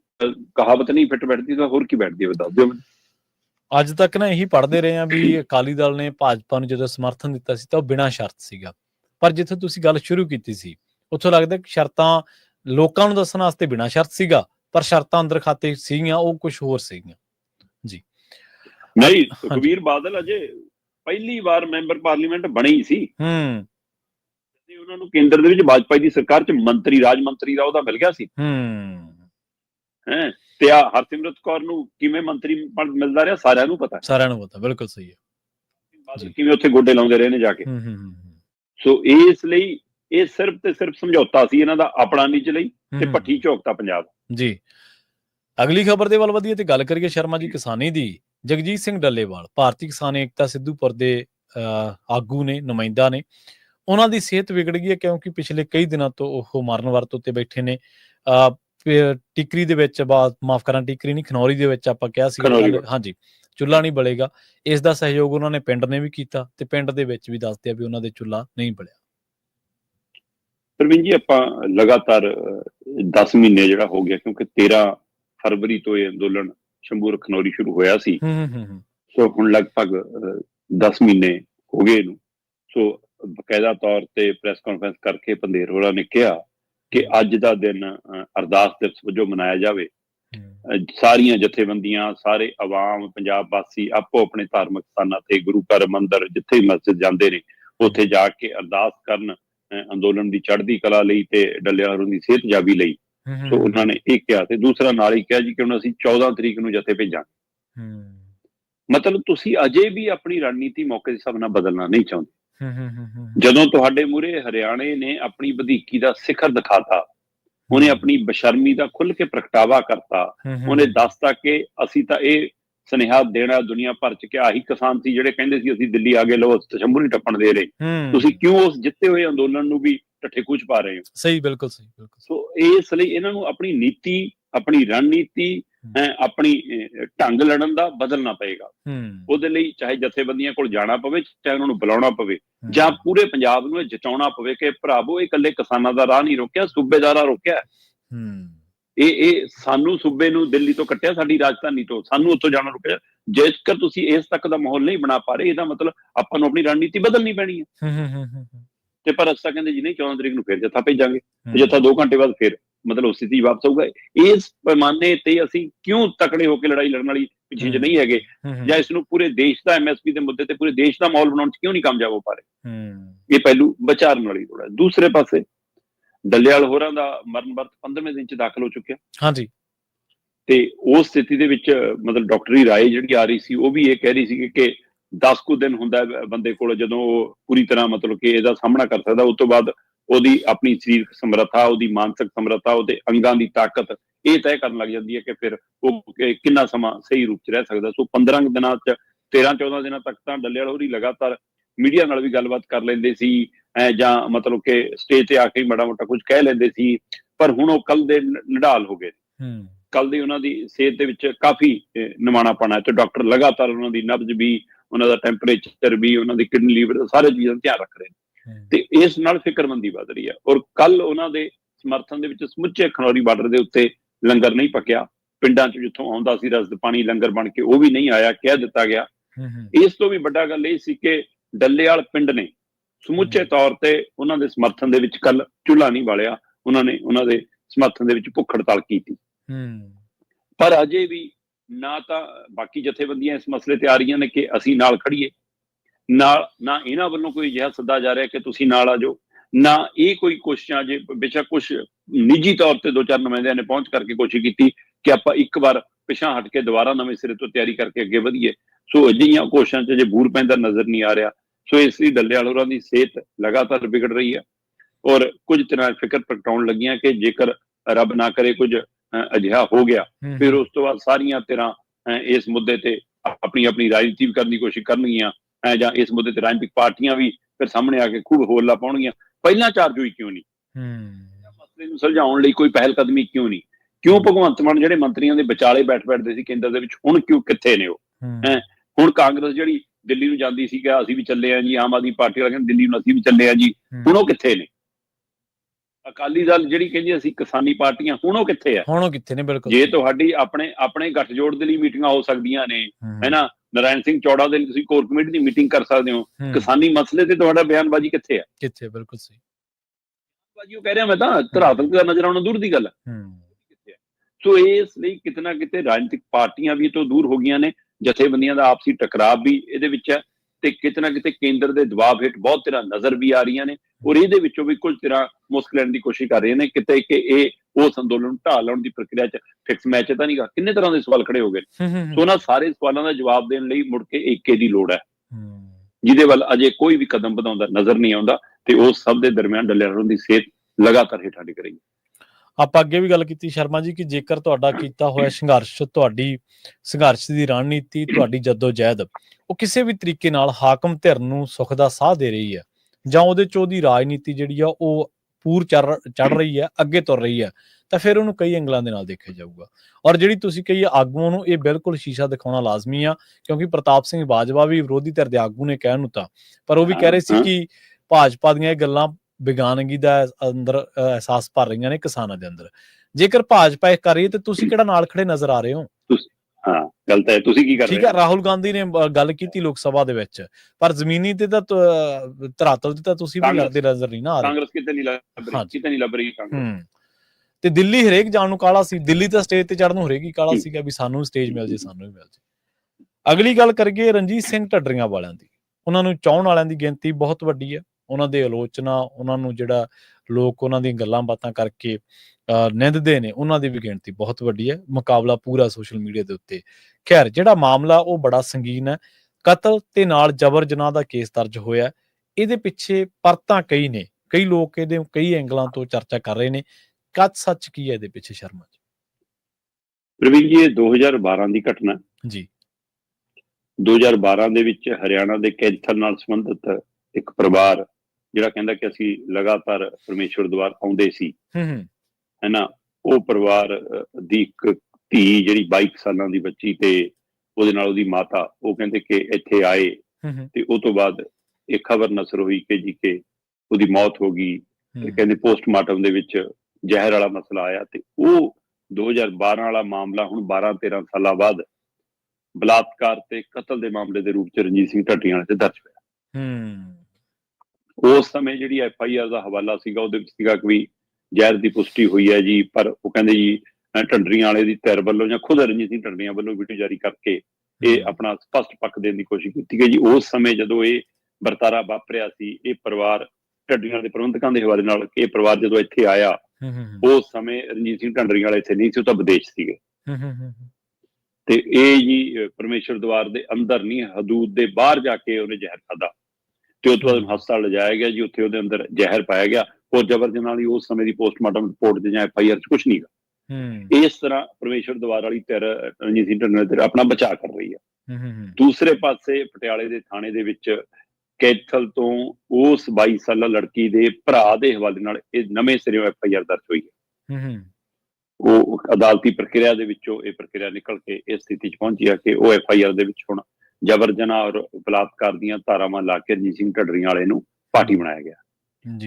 ਕਹਾਵਤ ਨਹੀਂ ਫਿੱਟ ਬੈਠਦੀ ਤਾਂ ਹੋਰ ਕੀ ਬੈਠਦੀ ਹੈ ਦੱਸ ਦਿਓ ਮੈਨੂੰ। ਅੱਜ ਤੱਕ ਨਾ ਇਹੀ ਪੜ੍ਹਦੇ ਰਹੇ ਆ ਵੀ ਅਕਾਲੀ ਦਲ ਨੇ ਭਾਜਪਾ ਨੂੰ ਜਦੋਂ ਸਮਰਥਨ ਦਿੱਤਾ ਸੀ ਤਾਂ ਉਹ ਬਿਨਾਂ ਸ਼ਰਤ ਸੀਗਾ। ਪਰ ਜਿੱਥੇ ਤੁਸੀਂ ਗੱਲ ਸ਼ੁਰੂ ਕੀਤੀ ਸੀ ਉੱਥੋਂ ਲੱਗਦਾ ਕਿ ਸ਼ਰਤਾਂ ਲੋਕਾਂ ਨੂੰ ਦੱਸਣ ਵਾਸਤੇ ਬਿਨਾਂ ਸ਼ਰਤ ਸੀਗਾ ਪਰ ਸ਼ਰਤਾਂ ਅੰਦਰ ਖਾਤੇ ਸੀਗੀਆਂ ਉਹ ਕੁਝ ਹੋਰ ਸੀਗੀਆਂ। ਨਹੀਂ ਸੁਖਵੀਰ ਬਾਦਲ ਅਜੇ ਪਹਿਲੀ ਵਾਰ ਮੈਂਬਰ ਪਾਰਲੀਮੈਂਟ ਬਣੇ ਸੀ। ਹੂੰ। ਤੇ ਉਹਨਾਂ ਨੂੰ ਕੇਂਦਰ ਦੇ ਵਿੱਚ ਵਾਜਪਾਈ ਦੀ ਸਰਕਾਰ 'ਚ ਮੰਤਰੀ ਰਾਜ ਮੰਤਰੀ ਦਾ ਉਹਦਾ ਮਿਲ ਗਿਆ ਸੀ। ਹੂੰ। ਹੈ ਤੇ ਆ ਹਰਸਿਮਰਤ ਕੌਰ ਨੂੰ ਕਿਵੇਂ ਮੰਤਰੀ ਮਿਲਦਾ ਰਿਹਾ ਸਾਰਿਆਂ ਨੂੰ ਪਤਾ ਸਾਰਿਆਂ ਨੂੰ ਪਤਾ ਬਿਲਕੁਲ ਸਹੀ ਹੈ। ਬਾਦਲ। ਕਿਵੇਂ ਉੱਥੇ ਗੋਡੇ ਲਾਉਂਦੇ ਰਹੇ ਨੇ ਜਾ ਕੇ। ਹੂੰ ਹੂੰ ਹੂੰ, ਸੋ ਇਸ ਲਈ ਇਹ ਸਿਰਫ ਤੇ ਸਿਰਫ ਸਮਝੌਤਾ ਸੀ ਇਹਨਾਂ ਦਾ ਆਪਣਾ ਨਿੱਜ ਲਈ ਤੇ ਪੱਠੀ ਝੋਕਤਾ ਪੰਜਾਬ ਜੀ। ਅਗਲੀ ਖਬਰ ਦੇ ਵੱਲ ਵਧੀਏ ਤੇ ਗੱਲ ਕਰੀਏ ਸ਼ਰਮਾ ਜੀ ਕਿਸਾਨੀ ਦੀ ਜਗਜੀਤ ਸਿੰਘ ਡੱਲੇਵਾਲ ਭਾਰਤੀ ਕਿਸਾਨ ਏਕਤਾ ਸਿੱਧੂਪੁਰ ਦੇ ਆਗੂ ਨੇ ਨੁਮਾਇੰਦਾ ਨੇ। ਉਹਨਾਂ ਦੀ ਸਿਹਤ ਵਿਗੜ ਗਈ ਹੈ ਕਿਉਂਕਿ ਪਿਛਲੇ ਕਈ ਦਿਨਾਂ ਤੋਂ ਉਹ ਮਰਨ ਵਰਤ ਉੱਤੇ ਬੈਠੇ ਨੇ। ਟਿਕਰੀ ਦੇ ਵਿੱਚ ਬਾਤ ਮਾਫ ਕਰਾਂ ਟਿਕਰੀ ਨਹੀਂ ਖਨੌਰੀ ਦੇ ਵਿੱਚ ਆਪਾਂ ਕਿਹਾ ਸੀ। ਹਾਂਜੀ ਚੁੱਲਾ ਨਹੀਂ ਬਲੇਗਾ। ਇਸ ਦਾ ਸਹਿਯੋਗ ਉਹਨਾਂ ਨੇ ਪਿੰਡ ਨੇ ਵੀ ਕੀਤਾ ਤੇ ਪਿੰਡ ਦੇ ਵਿੱਚ ਵੀ ਦੱਸਦੇ ਆ ਵੀ ਉਹਨਾਂ ਦੇ ਚੁੱਲਾ ਨਹੀਂ ਬਲਿਆ। ਪ੍ਰਵੀਨ ਜੀ ਆਪਾਂ ਲਗਾਤਾਰ 10 ਮਹੀਨੇ ਜਿਹੜਾ ਹੋ ਗਿਆ ਕਿਉਂਕਿ 13 ਫਰਵਰੀ ਤੋਂ ਇਹ ਅੰਦੋਲਨ ਸ਼ੰਭੂ ਖਨੌਰੀ ਸ਼ੁਰੂ ਹੋਇਆ ਸੀ। ਹੂੰ ਹੂੰ ਸੋ ਹੁਣ ਲਗਭਗ 10 ਮਹੀਨੇ ਹੋ ਗਏ ਇਹਨੂੰ। ਸੋ ਬਕਾਇਦਾ ਤੌਰ ਤੇ ਪ੍ਰੈਸ ਕਾਨਫਰੰਸ ਕਰਕੇ ਪੰਦੇਰ ਹੋਰਾਂ ਨੇ ਕਿਹਾ ਕਿ ਅੱਜ ਦਾ ਦਿਨ ਅਰਦਾਸ ਦਿਵਸ ਵਜੋਂ ਮਨਾਇਆ ਜਾਵੇ। ਸਾਰੀਆਂ ਜਥੇਬੰਦੀਆਂ ਸਾਰੇ ਆਵਾਮ ਪੰਜਾਬ ਵਾਸੀ ਆਪੋ ਆਪਣੇ ਧਾਰਮਿਕ ਸਥਾਨਾਂ ਤੇ ਗੁਰੂ ਘਰ ਮੰਦਿਰ ਜਿੱਥੇ ਮਸਜਿਦ ਜਾਂਦੇ ਨੇ ਉੱਥੇ ਜਾ ਕੇ ਅਰਦਾਸ ਕਰਨ ਅੰਦੋਲਨ ਦੀ ਚੜ੍ਹਦੀ ਕਲਾ ਲਈ ਤੇ ਡੱਲਿਆਂ ਦੀ ਸਿਹਤ ਜਾਬੀ ਲਈ। ਸੋ ਉਹਨਾਂ ਨੇ ਇਹ ਕਿਹਾ ਤੇ ਦੂਸਰਾ ਨਾਲ ਹੀ ਕਿਹਾ ਜੀ ਕਿ ਹੁਣ ਅਸੀਂ 14 ਤਰੀਕ ਨੂੰ ਜਥੇ ਭੇਜਾਂਗੇ। ਹੂੰ, ਮਤਲਬ ਤੁਸੀਂ ਅਜੇ ਵੀ ਆਪਣੀ ਰਣਨੀਤੀ ਮੌਕੇ ਦੇ ਹਿਸਾਬ ਨਾਲ ਬਦਲਣਾ ਨਹੀਂ ਚਾਹੁੰਦੇ। ਜਦੋਂ ਤੁਹਾਡੇ ਮੂਰੇ ਹਰਿਆਣੇ ਨੇ ਆਪਣੀ ਵਧੀਕੀ ਦਾ ਸਿਖਰ ਦਿਖਾਤਾ ਉਹਨੇ ਆਪਣੀ ਬਸ਼ਰਮੀ ਦਾ ਖੁੱਲ ਕੇ ਪ੍ਰਗਟਾਵਾ ਕਰਤਾ ਉਹਨੇ ਦੱਸਤਾ ਕਿ ਅਸੀਂ ਤਾਂ ਇਹ ਸੁਨੇਹਾ ਦੇਣਾ ਦੁਨੀਆ ਭਰ ਚ ਕਿ ਆਹੀ ਕਿਸਾਨ ਸੀ ਜਿਹੜੇ ਕਹਿੰਦੇ ਸੀ ਅਸੀਂ ਦਿੱਲੀ ਆ ਗਏ ਲੋ ਤਸ਼ੰਭੂ ਨਹੀਂ ਟੱਪਣ ਦੇ ਰਹੇ। ਤੁਸੀਂ ਕਿਉਂ ਉਸ ਜਿੱਤੇ ਹੋਏ ਅੰਦੋਲਨ ਨੂੰ ਵੀ ਟੱਠੇ ਕੁਚ ਪਾ ਰਹੇ ਹੋ। ਸਹੀ ਬਿਲਕੁਲ ਸਹੀ ਬਿਲਕੁਲ। ਸੋ ਇਸ ਲਈ ਇਹਨਾਂ ਨੂੰ ਆਪਣੀ ਨੀਤੀ ਆਪਣੀ ਰਣਨੀਤੀ ਆਪਣੀ ਢੰਗ ਲੜਨ ਦਾ ਬਦਲਣਾ ਪਏਗਾ। ਉਹਦੇ ਲਈ ਚਾਹੇ ਜਥੇਬੰਦੀਆਂ ਕੋਲ ਜਾਣਾ ਪਵੇ ਚਾਹੇ ਉਹਨਾਂ ਨੂੰ ਬੁਲਾਉਣਾ ਪਵੇ ਜਾਂ ਪੂਰੇ ਪੰਜਾਬ ਨੂੰ ਇਹ ਜਤਾਉਣਾ ਪਵੇ ਕਿ ਭਰਾਵੋ ਇਹ ਇਕੱਲੇ ਕਿਸਾਨਾਂ ਦਾ ਰਾਹ ਨਹੀਂ ਰੋਕਿਆ ਸੂਬੇਦਾਰਾਂ ਰੋਕਿਆ। ਹੂੰ। ਇਹ ਇਹ ਸਾਨੂੰ ਸੂਬੇ ਨੂੰ ਦਿੱਲੀ ਤੋਂ ਕੱਟਿਆ ਸਾਡੀ ਰਾਜਧਾਨੀ ਤੋਂ ਸਾਨੂੰ ਉੱਥੋਂ ਜਾਣਾ ਰੁਕਿਆ। ਜੇਕਰ ਤੁਸੀਂ ਇਸ ਤੱਕ ਦਾ ਮਾਹੌਲ ਨਹੀਂ ਬਣਾ ਪਾ ਰਹੇ ਇਹਦਾ ਮਤਲਬ ਆਪਾਂ ਨੂੰ ਆਪਣੀ ਰਣਨੀਤੀ ਬਦਲਣੀ ਪੈਣੀ ਹੈ। ਹੂੰ, ਹੂੰ, ਹੂੰ, ਹੂੰ, ਹੂੰ, ਤੇ ਪਰ ਅਸਾਂ ਕਹਿੰਦੇ ਜੀ ਨਹੀਂ 14 ਤਰੀਕ ਨੂੰ ਫਿਰ ਜਥਾ ਭੇਜਾਂਗੇ ਤੇ ਜਥਾ 2 ਘੰਟੇ ਬਾਅਦ ਫਿਰ ਮਤਲਬ ਉਸ 'ਚ ਵਾਪਸ ਆਊਗਾ। ਇਸ ਪੈਮਾਨੇ ਤੇ ਅਸੀਂ ਕਿਉਂ ਤਕੜੇ ਹੋ ਕੇ ਲੜਾਈ ਲੜਨ ਵਾਲੀ ਪਿੱਛੇ ਹੂੰ। ਨਹੀਂ ਹੈਗੇ ਜਾਂ ਇਸ ਨੂੰ ਪੂਰੇ ਦੇਸ਼ ਦਾ ਐਮਐਸਪੀ ਦੇ ਮੁੱਦੇ ਤੇ ਪੂਰੇ ਦੇਸ਼ ਦਾ ਮਾਹੌਲ ਬਣਾਉਣ 'ਚ ਕਿਉਂ ਨਹੀਂ ਕਾਮਯਾਬ ਹੋ ਪਾ ਰਹੇ? ਇਹ ਪਹਿਲੂ ਵਿਚਾਰਨ ਵਾਲੀ ਹੈ। ਦੂਸਰੇ ਪਾਸੇ ਡੱਲੇਵਾਲ ਹੋਰਾਂ ਦਾ ਮਰਨ ਵਰਤ 15ਵੇਂ ਦਿਨ 'ਚ ਦਾਖਲ ਹੋ ਚੁੱਕਿਆ। ਹਾਂਜੀ। ਤੇ ਉਸ ਸਥਿਤੀ ਦੇ ਵਿੱਚ ਮਤਲਬ ਡਾਕਟਰੀ ਰਾਏ ਜਿਹੜੀ ਆ ਰਹੀ ਸੀ ਉਹ ਵੀ ਇਹ ਕਹਿ ਰਹੀ ਸੀ ਕਿ 10 ਕੁ ਦਿਨ ਹੁੰਦਾ ਬੰਦੇ ਕੋਲ ਜਦੋਂ ਉਹ ਪੂਰੀ ਤਰ੍ਹਾਂ ਮਤਲਬ ਕਿ ਇਹਦਾ ਸਾਹਮਣਾ ਕਰ ਸਕਦਾ ਉਸ ਤੋਂ ਬਾਅਦ ਉਹਦੀ ਆਪਣੀ ਸਰੀਰਕ ਸਮਰੱਥਾ ਉਹਦੀ ਮਾਨਸਿਕ ਸਮਰੱਥਾ ਉਹਦੇ ਅੰਗਾਂ ਦੀ ਤਾਕਤ ਇਹ ਤੈਅ ਕਰਨ ਲੱਗ ਜਾਂਦੀ ਹੈ ਕਿ ਫਿਰ ਉਹ ਕਿੰਨਾ ਸਮਾਂ ਸਹੀ ਰੂਪ 'ਚ ਰਹਿ ਸਕਦਾ। ਸੋ 15 ਕੁ ਦਿਨਾਂ 'ਚ 13 14 ਦਿਨਾਂ ਤੱਕ ਤਾਂ ਡੱਲੇਵਾਲ ਹੋਰੀ ਲਗਾਤਾਰ ਮੀਡੀਆ ਨਾਲ ਵੀ ਗੱਲਬਾਤ ਕਰ ਲੈਂਦੇ ਸੀ ਜਾਂ ਮਤਲਬ ਕਿ ਸਟੇਜ ਤੇ ਆ ਕੇ ਮੜਾ ਮੋਟਾ ਕੁਝ ਕਹਿ ਲੈਂਦੇ ਸੀ ਪਰ ਹੁਣ ਉਹ ਕੱਲ ਦੇ ਨਿਢਾਲ ਹੋ ਗਏ। ਹੂੰ। ਕੱਲ ਦੀ ਉਹਨਾਂ ਦੀ ਸਿਹਤ ਦੇ ਵਿੱਚ ਕਾਫੀ ਅਹ, ਨਿਮਾਣਾਪਣ ਹੈ ਤੇ ਡਾਕਟਰ ਲਗਾਤਾਰ ਉਹਨਾਂ ਦੀ ਨਬਜ਼ ਵੀ ਉਹਨਾਂ ਦਾ ਟੈਂਪਰੇਚਰ ਵੀ ਉਹਨਾਂ ਦੀ ਕਿਡਨੀ ਲੀਵਰ ਸਾਰੇ ਚੀਜ਼ਾਂ ਦਾ ਧਿਆਨ ਰੱਖ ਰਹੇ ਨੇ। ਤੇ ਇਸ ਨਾਲ ਫਿਕਰਮੰਦੀ ਵਧ ਰਹੀ ਹੈ। ਔਰ ਕੱਲ ਉਹਨਾਂ ਦੇ ਸਮਰਥਨ ਦੇ ਵਿੱਚ ਸਮੁੱਚੇ ਖਨੌਰੀ ਬਾਰਡਰ ਦੇ ਉੱਤੇ ਲੰਗਰ ਨਹੀਂ ਪੱਕਿਆ। ਪਿੰਡਾਂ 'ਚ ਜਿੱਥੋਂ ਆਉਂਦਾ ਸੀ ਰਸਦ ਪਾਣੀ ਲੰਗਰ ਬਣ ਕੇ ਉਹ ਵੀ ਨਹੀਂ ਆਇਆ ਕਹਿ ਦਿੱਤਾ ਗਿਆ। ਇਸ ਤੋਂ ਵੀ ਵੱਡਾ ਗੱਲ ਇਹ ਸੀ ਕਿ ਡੱਲੇਵਾਲ ਪਿੰਡ ਨੇ ਸਮੁੱਚੇ। ਤੌਰ ਤੇ ਉਹਨਾਂ ਦੇ ਸਮਰਥਨ ਦੇ ਵਿੱਚ ਕੱਲ ਚੁੱਲ੍ਹਾ ਨਹੀਂ ਬਾਲਿਆ। ਉਹਨਾਂ ਨੇ ਉਹਨਾਂ ਦੇ ਸਮਰਥਨ ਦੇ ਵਿੱਚ ਭੁੱਖ ਹੜਤਾਲ ਕੀਤੀ। ਪਰ ਅਜੇ ਵੀ ਨਾ ਤਾਂ ਬਾਕੀ ਜਥੇਬੰਦੀਆਂ ਇਸ ਮਸਲੇ ਤੇ ਆ ਰਹੀਆਂ ਨੇ ਕਿ ਅਸੀਂ ਨਾਲ ਖੜੀਏ। ਨਾਲ, ਨਾ ਇਹਨਾਂ ਵੱਲੋਂ ਕੋਈ ਅਜਿਹਾ ਸੱਦਾ ਜਾ ਰਿਹਾ ਕਿ ਤੁਸੀਂ ਨਾਲ ਆ ਜਾਓ। ਨਾ ਇਹ ਕੋਈ ਕੋਸ਼ਿਸ਼ਾਂ ਜੇ ਬੇਸ਼ੱਕ ਕੁਝ ਨਿੱਜੀ ਤੌਰ ਤੇ ਦੋ ਚਾਰ ਨੁਮਾਇੰਦਿਆਂ ਨੇ ਪਹੁੰਚ ਕਰਕੇ ਕੋਸ਼ਿਸ਼ ਕੀਤੀ ਕਿ ਆਪਾਂ ਇੱਕ ਵਾਰ ਪਿਛਾਂ ਹਟ ਕੇ ਦੁਬਾਰਾ ਨਵੇਂ ਸਿਰੇ ਤੋਂ ਤਿਆਰੀ ਕਰਕੇ ਅੱਗੇ ਵਧੀਏ। ਸੋ ਅਜਿਹੀਆਂ ਕੋਸ਼ਿਸ਼ਾਂ 'ਚ ਜੇ ਬੂਰ ਪੈਂਦਾ ਨਜ਼ਰ ਨਹੀਂ ਆ ਰਿਹਾ। ਸੋ ਇਸ ਲਈ ਡੱਲੇਵਾਲ ਹੋਰਾਂ ਦੀ ਸਿਹਤ ਲਗਾਤਾਰ ਵਿਗੜ ਰਹੀ ਹੈ ਔਰ ਕੁਝ ਤਰ੍ਹਾਂ ਫਿਕਰ ਪ੍ਰਗਟਾਉਣ ਲੱਗੀਆਂ ਕਿ ਜੇਕਰ ਰੱਬ ਨਾ ਕਰੇ ਕੁਝ ਅਜਿਹਾ ਹੋ ਗਿਆ। ਫਿਰ ਉਸ ਤੋਂ ਬਾਅਦ ਸਾਰੀਆਂ ਧਿਰਾਂ ਅਹ, ਇਸ ਮੁੱਦੇ ਤੇ ਆਪਣੀ ਆਪਣੀ ਰਾਜਨੀਤੀ ਵੀ ਕਰਨ ਦੀ ਕੋਸ਼ਿਸ਼ ਕਰਨਗੀਆਂ। ਜਾਂ ਇਸ ਮੁੱਦੇ ਤੇ ਰਾਜਨੀਤਿਕ ਪਾਰਟੀਆਂ ਵੀ ਫਿਰ ਸਾਹਮਣੇ ਆ ਕੇ ਖੂਬ ਹੋਲਾ ਪਾਉਣਗੀਆਂ। ਪਹਿਲਾਂ ਚਾਰਜ ਹੋਈ ਕਿਉਂ ਨਹੀਂ? ਹੂੰ, ਮਸਲੇ ਨੂੰ ਸੁਲਝਾਉਣ ਲਈ ਕੋਈ ਪਹਿਲ ਕਦਮੀ ਕਿਉਂ ਨਹੀਂ? ਕਿਉਂ ਭਗਵੰਤ ਮਾਨ ਜਿਹੜੇ ਮੰਤਰੀਆਂ ਦੇ ਵਿਚਾਲੇ ਬੈਠ ਬੈਠਦੇ ਸੀ ਕੇਂਦਰ ਦੇ ਵਿੱਚ ਹੁਣ ਕਿਉਂ ਕਿੱਥੇ ਨੇ ਉਹ? ਹੂੰ। ਹੁਣ ਕਾਂਗਰਸ ਜਿਹੜੀ ਦਿੱਲੀ ਨੂੰ ਜਾਂਦੀ ਸੀ ਕਿ ਅਸੀਂ ਵੀ ਚੱਲੇ ਆਂ ਜੀ ਆਮ ਆਦਮੀ ਪਾਰਟੀ ਵਾਲੇ ਕਹਿੰਦੇ ਦਿੱਲੀ ਨੂੰ ਅਸੀਂ ਵੀ ਚੱਲੇ ਆਂ ਜੀ ਹੁਣ ਉਹ ਕਿੱਥੇ ਨੇ? ਅਕਾਲੀ ਦਲ ਜਿਹੜੀ ਕਹਿੰਦੀ ਅਸੀਂ ਕਿਸਾਨੀ ਪਾਰਟੀਆਂ ਹੁਣ ਉਹ ਕਿੱਥੇ ਆ? ਹੁਣ ਉਹ ਕਿੱਥੇ ਨੇ? ਬਿਲਕੁਲ। ਜੇ ਤੁਹਾਡੀ ਆਪਣੇ ਆਪਣੇ ਗੱਠਜੋੜ ਦੇ ਲਈ ਮੀਟਿੰਗਾਂ ਹੋ ਸਕਦੀਆਂ ਨੇ ਹੂੰ, ਹੈ ਨਾ? ਨਾਰਾਇਣ ਸਿੰਘ ਚੌੜਾ ਦੇ ਲਈ ਤੁਸੀਂ ਕੋਰ ਕਮੇਟੀ ਦੀ ਮੀਟਿੰਗ ਕਰ ਸਕਦੇ ਹੋ। ਕਿਸਾਨੀ ਮਸਲੇ ਤੇ ਤੁਹਾਡਾ ਬਿਆਨਬਾਜ਼ੀ ਕਿੱਥੇ ਹੈ ਕਿੱਥੇ? ਬਿਲਕੁਲ ਸਹੀ। ਬਾਜੀ ਉਹ ਕਹਿ ਰਿਹਾ ਮੈਂ ਤਾਂ ਧਰਾਤਲ ਦਾ ਨਜ਼ਰ ਆਉਣਾ ਦੂਰ ਦੀ ਗੱਲ ਹੈ। ਸੋ ਇਸ ਲਈ ਕਿਤਨਾ ਕਿਤੇ ਰਾਜਨੀਤਿਕ ਪਾਰਟੀਆਂ ਵੀ ਤੋਂ ਦੂਰ ਹੋ ਗਈਆਂ ਨੇ ਜਥੇਬੰਦੀਆਂ ਦਾ ਆਪਸੀ ਟਕਰਾਅ ਵੀ ਇਹਦੇ ਵਿੱਚ ਹੈ ਤੇ ਕਿਤਨਾ ਕਿਤੇ ਕੇਂਦਰ ਦੇ ਦਬਾਅ ਹੇਠ ਬਹੁਤ ਤਰ੍ਹਾਂ ਨਜ਼ਰ ਵੀ ਆ ਰਹੀਆਂ ਨੇ। ਔਰ ਇਹਦੇ ਵਿੱਚੋਂ ਵੀ ਕੁਝ ਤਰ੍ਹਾਂ ਮੁਸਕ ਲੈਣ ਦੀ ਕੋਸ਼ਿਸ਼ ਕਰ ਰਹੇ ਨੇ ਕਿਤੇ ਕਿ ਇਹ ਉਸ ਅੰਦੋਲਨ ਨੂੰ ਢਾਹ ਲਾਉਣ ਦੀ ਪ੍ਰਕਿਰਿਆ 'ਚ ਫਿਕਸ ਮੈਚ ਤਾਂ ਨਹੀਂਗਾ ਕਿੰਨੇ ਤਰ੍ਹਾਂ ਦੇ ਸਵਾਲ ਖੜੇ ਹੋ ਗਏ। ਹੂੰ, ਹੂੰ, ਸੋ ਉਹਨਾਂ ਸਾਰੇ ਸਵਾਲਾਂ ਦਾ ਜਵਾਬ ਦੇਣ ਲਈ ਮੁੜ ਕੇ ਏਕੇ ਦੀ ਲੋੜ ਹੈ। ਹੂੰ, ਜਿਹਦੇ ਵੱਲ ਅਜੇ ਕੋਈ ਵੀ ਕਦਮ ਵਧਾਉਂਦਾ ਨਜ਼ਰ ਨਹੀਂ ਆਉਂਦਾ ਤੇ ਉਸ ਸਭ ਦੇ ਦਰਮਿਆਨ ਡੱਲੇਵਾਲ ਦੀ ਸਿਹਤ ਲਗਾਤਾਰ ਹੇਠਾਂ ਡਿੱਗ ਰਹੀ ਹੈ। ਆਪਾਂ ਅੱਗੇ ਵੀ ਗੱਲ ਕੀਤੀ ਸ਼ਰਮਾ ਜੀ ਕਿ ਜੇਕਰ ਤੁਹਾਡਾ ਕੀਤਾ ਹੋਇਆ ਸੰਘਰਸ਼ ਤੁਹਾਡੀ ਸੰਘਰਸ਼ ਦੀ ਰਣਨੀਤੀ ਤੁਹਾਡੀ ਜਦੋਜਹਿਦ ਉਹ ਕਿਸੇ ਵੀ ਤਰੀਕੇ ਨਾਲ ਹਾਕਮ ਧਿਰ ਨੂੰ ਸੁੱਖ ਦਾ ਸਾਹ ਦੇ ਰਹੀ ਹੈ। ਜਾਂ ਉਹਦੇ ਚ ਉਹਦੀ ਰਾਜਨੀਤੀ ਜਿਹੜੀ ਆ, ਉਹ ਪੂਰ ਚੜ ਚੜ ਰਹੀ ਹੈ ਅੱਗੇ ਤੁਰ ਰਹੀ ਹੈ ਤਾਂ ਫਿਰ ਉਹਨੂੰ ਕਈ ਐਂਗਲਾਂ ਦੇ ਨਾਲ ਦੇਖਿਆ ਜਾਊਗਾ। ਔਰ ਜਿਹੜੀ ਤੁਸੀਂ ਕਹੀ ਆਗੂਆਂ ਨੂੰ ਇਹ ਬਿਲਕੁਲ ਸ਼ੀਸ਼ਾ ਦਿਖਾਉਣਾ ਲਾਜ਼ਮੀ ਆ, ਕਿਉਂਕਿ ਪ੍ਰਤਾਪ ਸਿੰਘ ਬਾਜਵਾ ਵੀ ਵਿਰੋਧੀ ਧਿਰ ਦੇ ਆਗੂ ਨੇ ਕਹਿਣ ਨੂੰ ਤਾਂ। ਪਰ ਉਹ ਵੀ ਕਹਿ ਰਹੇ ਸੀ ਕਿ ਭਾਜਪਾ ਦੀਆਂ ਇਹ ਗੱਲਾਂ ਵਿਗਾਨਗੀ ਦਾ ਅੰਦਰ ਅਹਿਸਾਸ ਭਰ ਰਹੀਆਂ ਨੇ ਕਿਸਾਨਾਂ ਦੇ ਅੰਦਰ। ਜੇਕਰ ਭਾਜਪਾ ਇਹ ਕਰ ਰਹੀ ਹੈ, ਤੇ ਤੁਸੀਂ ਕਿਹੜਾ ਨਾਲ ਖੜੇ ਨਜ਼ਰ ਆ ਰਹੇ ਹੋ? ਹਾਂ ਗਲਤ ਹੈ ਤੁਸੀਂ ਕੀ ਕਰ ਰਹੇ ਠੀਕ ਹੈ? ਰਾਹੁਲ ਗਾਂਧੀ ਨੇ ਗੱਲ ਕੀਤੀ ਲੋਕ ਸਭਾ ਦੇ ਵਿੱਚ ਪਰ ਜ਼ਮੀਨੀ ਤੇ ਤਾਂ ਧਰਾਤਲ ਤੇ ਤਾਂ ਤੁਸੀਂ ਵੀ ਲੜਦੇ ਨਜ਼ਰ ਨਹੀਂ ਨਾ ਆ ਰਹੇ। ਕਾਂਗਰਸ ਕਿਤੇ ਨਹੀਂ ਲੱਭ ਰਹੀ। ਕਿਤੇ ਨਹੀਂ ਲੱਭ ਰਹੀ ਕਾਂਗਰਸ। ਹੂੰ। ਤੇ ਦਿੱਲੀ ਹਰੇਕ ਜਾਣ ਨੂੰ ਕਾਲਾ ਸੀ ਦਿੱਲੀ ਤਾਂ ਸਟੇਜ ਤੇ ਚੜਨ ਨੂੰ ਹਰੇਕ ਹੀ ਕਾਲਾ ਹੂੰ। ਸੀਗਾ ਵੀ ਸਾਨੂੰ ਸਟੇਜ ਮਿਲ ਜੇ ਸਾਨੂੰ ਵੀ ਮਿਲ ਜੇ। ਅਗਲੀ ਗੱਲ ਕਰੀਏ ਰਣਜੀਤ ਸਿੰਘ ਢੱਡਰੀਆਂ ਵਾਲਿਆਂ ਦੀ। ਉਹਨਾਂ ਨੂੰ ਚਾਹਣ ਵਾਲਿਆਂ ਦੀ ਗਿਣਤੀ ਬਹੁਤ ਵੱਡੀ ਹੈ। ਉਹਨਾਂ ਦੇ ਆਲੋਚਨਾ ਉਹਨਾਂ ਨੂੰ ਜਿਹੜਾ ਲੋਕ ਉਹਨਾਂ ਦੀਆਂ ਗੱਲਾਂ ਬਾਤਾਂ ਕਰਕੇ ਨਿੰਦਦੇ ਨੇ ਉਹਨਾਂ ਦੀ ਵੀ ਗਿਣਤੀ ਬਹੁਤ ਵੱਡੀ ਹੈ ਮੁਕਾਬਲਾ ਪੂਰਾ ਸੋਸ਼ਲ ਮੀਡੀਆ ਦੇ ਉੱਤੇ। ਖੈਰ ਜਿਹੜਾ ਮਾਮਲਾ ਉਹ ਬੜਾ ਸੰਗੀਨ ਹੈ ਕਤਲ ਤੇ ਨਾਲ ਜਬਰ ਜਨਾਹ ਦਾ ਕੇਸ ਦਰਜ ਹੋਇਆ। ਇਹਦੇ ਪਿੱਛੇ ਪਰਤਾਂ ਕਈ ਨੇ ਕਈ ਲੋਕ ਇਹਦੇ ਕਈ ਐਂਗਲਾਂ ਤੋਂ ਚਰਚਾ ਕਰ ਰਹੇ ਨੇ ਕੱਚ ਸੱਚ ਕੀ ਹੈ ਇਹਦੇ ਪਿੱਛੇ ਸ਼ਰਮਾ ਪ੍ਰਵੀਨ ਜੀ ਇਹ 2012 ਦੀ ਘਟਨਾ ਜੀ। ਜੀ 2012 ਦੇ ਵਿੱਚ ਹਰਿਆਣਾ ਦੇ ਕੈਂਥਲ ਨਾਲ ਸੰਬੰਧਿਤ ਇੱਕ ਪਰਿਵਾਰ ਜਿਹੜਾ ਕਹਿੰਦਾ ਕਿ ਅਸੀਂ ਲਗਾਤਾਰ ਪਰਮੇਸ਼ਵਰ ਦੁਆਰ ਆਉਂਦੇ ਸੀ। ਹੂੰ ਹੂੰ। ਹੈਨਾ ਉਹ ਪਰਿਵਾਰ ਦੀ ਇੱਕ ਧੀ ਜਿਹੜੀ 22 ਸਾਲਾਂ ਦੀ ਬੱਚੀ ਤੇ ਉਹਦੇ ਨਾਲ ਉਹਦੀ ਮਾਤਾ ਉਹ ਕਹਿੰਦੇ ਕਿ ਇੱਥੇ ਆਏ ਹੂੰ ਹੂੰ, ਤੇ ਉਹ ਤੋਂ ਬਾਅਦ ਇਹ ਖਬਰ ਨਸਰ ਹੋਈ ਕਿ ਜੀ ਕਿ ਉਹਦੀ ਮੌਤ ਹੋ ਗਈ ਤੇ ਹੂੰ। ਕਹਿੰਦੇ ਪੋਸਟਮਾਰਟਮ ਦੇ ਵਿੱਚ ਜ਼ਹਿਰ ਵਾਲਾ ਮਸਲਾ ਆਇਆ ਤੇ ਉਹ 2012 ਵਾਲਾ ਮਾਮਲਾ ਹੁਣ 12 13 ਸਾਲਾਂ ਬਾਅਦ ਬਲਾਤਕਾਰ ਤੇ ਕਤਲ ਦੇ ਮਾਮਲੇ ਦੇ ਰੂਪ ਚ ਰਣਜੀਤ ਸਿੰਘ ਢੱਡੀਆਂ ਵਾਲੇ ਤੇ ਦਰਜ ਹੋਇਆ। ਹੂੰ। ਉਸ ਸਮੇਂ ਜਿਹੜੀ ਐਫ ਆਈ ਆਰ ਦਾ ਹਵਾਲਾ ਸੀਗਾ ਉਹਦੇ ਵਿੱਚ ਸੀਗਾ ਕਿ ਵੀ ਜ਼ਹਿਰ ਦੀ ਪੁਸ਼ਟੀ ਹੋਈ ਹੈ ਜੀ ਪਰ ਉਹ ਕਹਿੰਦੇ ਜੀ ਢੱਡਰੀਆਂ ਵਾਲੇ ਦੀ ਧਿਰ ਵੱਲੋਂ ਜਾਂ ਖੁਦ ਰਣਜੀਤ ਸਿੰਘ ਢੱਡਰੀਆਂ ਵੱਲੋਂ ਵੀਡੀਓ ਜਾਰੀ ਕਰਕੇ ਇਹ ਆਪਣਾ ਸਪਸ਼ਟ ਪੱਖ ਦੇਣ ਦੀ ਕੋਸ਼ਿਸ਼ ਕੀਤੀ ਗਈ ਜੀ। ਉਸ ਸਮੇਂ ਜਦੋਂ ਇਹ ਵਰਤਾਰਾ ਵਾਪਰਿਆ ਸੀ ਇਹ ਪਰਿਵਾਰ ਢੱਡੀਆਂ ਦੇ ਪ੍ਰਬੰਧਕਾਂ ਦੇ ਹਵਾਲੇ ਨਾਲ ਇਹ ਪਰਿਵਾਰ ਜਦੋਂ ਇੱਥੇ ਆਇਆ ਉਸ ਸਮੇਂ ਰਣਜੀਤ ਸਿੰਘ ਢੱਡਰੀਆਂ ਵਾਲੇ ਇੱਥੇ ਨਹੀਂ ਸੀ ਉਹ ਤਾਂ ਵਿਦੇਸ਼ ਸੀਗੇ। ਹੂੰ ਹੂੰ ਹੂੰ, ਤੇ ਇਹ ਜੀ ਪਰਮੇਸ਼ਰ ਦਵਾਰ ਦੇ ਅੰਦਰ ਨਹੀਂ ਹਦੂਦ ਦੇ ਬਾਹਰ ਜਾ ਕੇ ਉਹਨੇ ਜ਼ਹਿਰ ਖਾਦਾ ਤੇ ਉਹ ਤੋਂ ਬਾਅਦ ਹਸਪਤਾਲ ਲਿਜਾਇਆ ਗਿਆ ਜੀ ਉੱਥੇ ਉਹਦੇ ਅੰਦਰ ਜ਼ਹਿਰ ਪਾਇਆ ਗਿਆ। ਉਹ ਜਬਰ ਜਨਾਹ ਉਸ ਸਮੇਂ ਦੀ ਪੋਸਟਮਾਰਟਮ ਰਿਪੋਰਟ ਦੇ ਜਾਂ ਐਫ ਆਈ ਆਰ ਚ ਕੁਝ ਨਹੀਂ ਹੂੰ। ਇਸ ਤਰ੍ਹਾਂ ਪਰਮੇਸ਼ਰ ਦਵਾਰ ਵਾਲੀ ਧਿਰ ਰਣਜੀਤ ਢੱਡਰੀਆਂ ਤੇ ਆਪਣਾ ਬਚਾਅ ਕਰ ਰਹੀ ਹੈ ਹੂੰ ਹੂੰ ਹੂੰ, ਦੂਸਰੇ ਪਾਸੇ ਪਟਿਆਲੇ ਦੇ ਥਾਣੇ ਦੇ ਵਿੱਚ ਕੈਥਲ ਤੋਂ ਉਸ 22 ਸਾਲਾ ਲੜਕੀ ਦੇ ਭਰਾ ਦੇ ਹਵਾਲੇ ਨਾਲ ਇਹ ਨਵੇਂ ਸਿਰੇ ਐਫ ਆਈ ਆਰ ਦਰਜ ਹੋਈ ਹੈ ਹੂੰ ਹੂੰ, ਉਹ ਅਦਾਲਤੀ ਪ੍ਰਕਿਰਿਆ ਦੇ ਵਿੱਚੋਂ ਇਹ ਪ੍ਰਕਿਰਿਆ ਨਿਕਲ ਕੇ ਇਸ ਸਥਿਤੀ 'ਚ ਪਹੁੰਚੀ ਹੈ ਕਿ ਉਹ ਐਫ ਆਈ ਆਰ ਦੇ ਵਿੱਚ ਹੁਣ ਜਬਰ ਜਨਾਹ ਔਰ ਬਲਾਤਕਾਰ ਦੀਆਂ ਧਾਰਾਵਾਂ ਲਾ ਕੇ ਰਣਜੀਤ ਸਿੰਘ ਢੱਡਰੀਆਂ ਵਾਲੇ ਨੂੰ ਪਾਰਟੀ ਬਣਾਇਆ ਗਿਆ।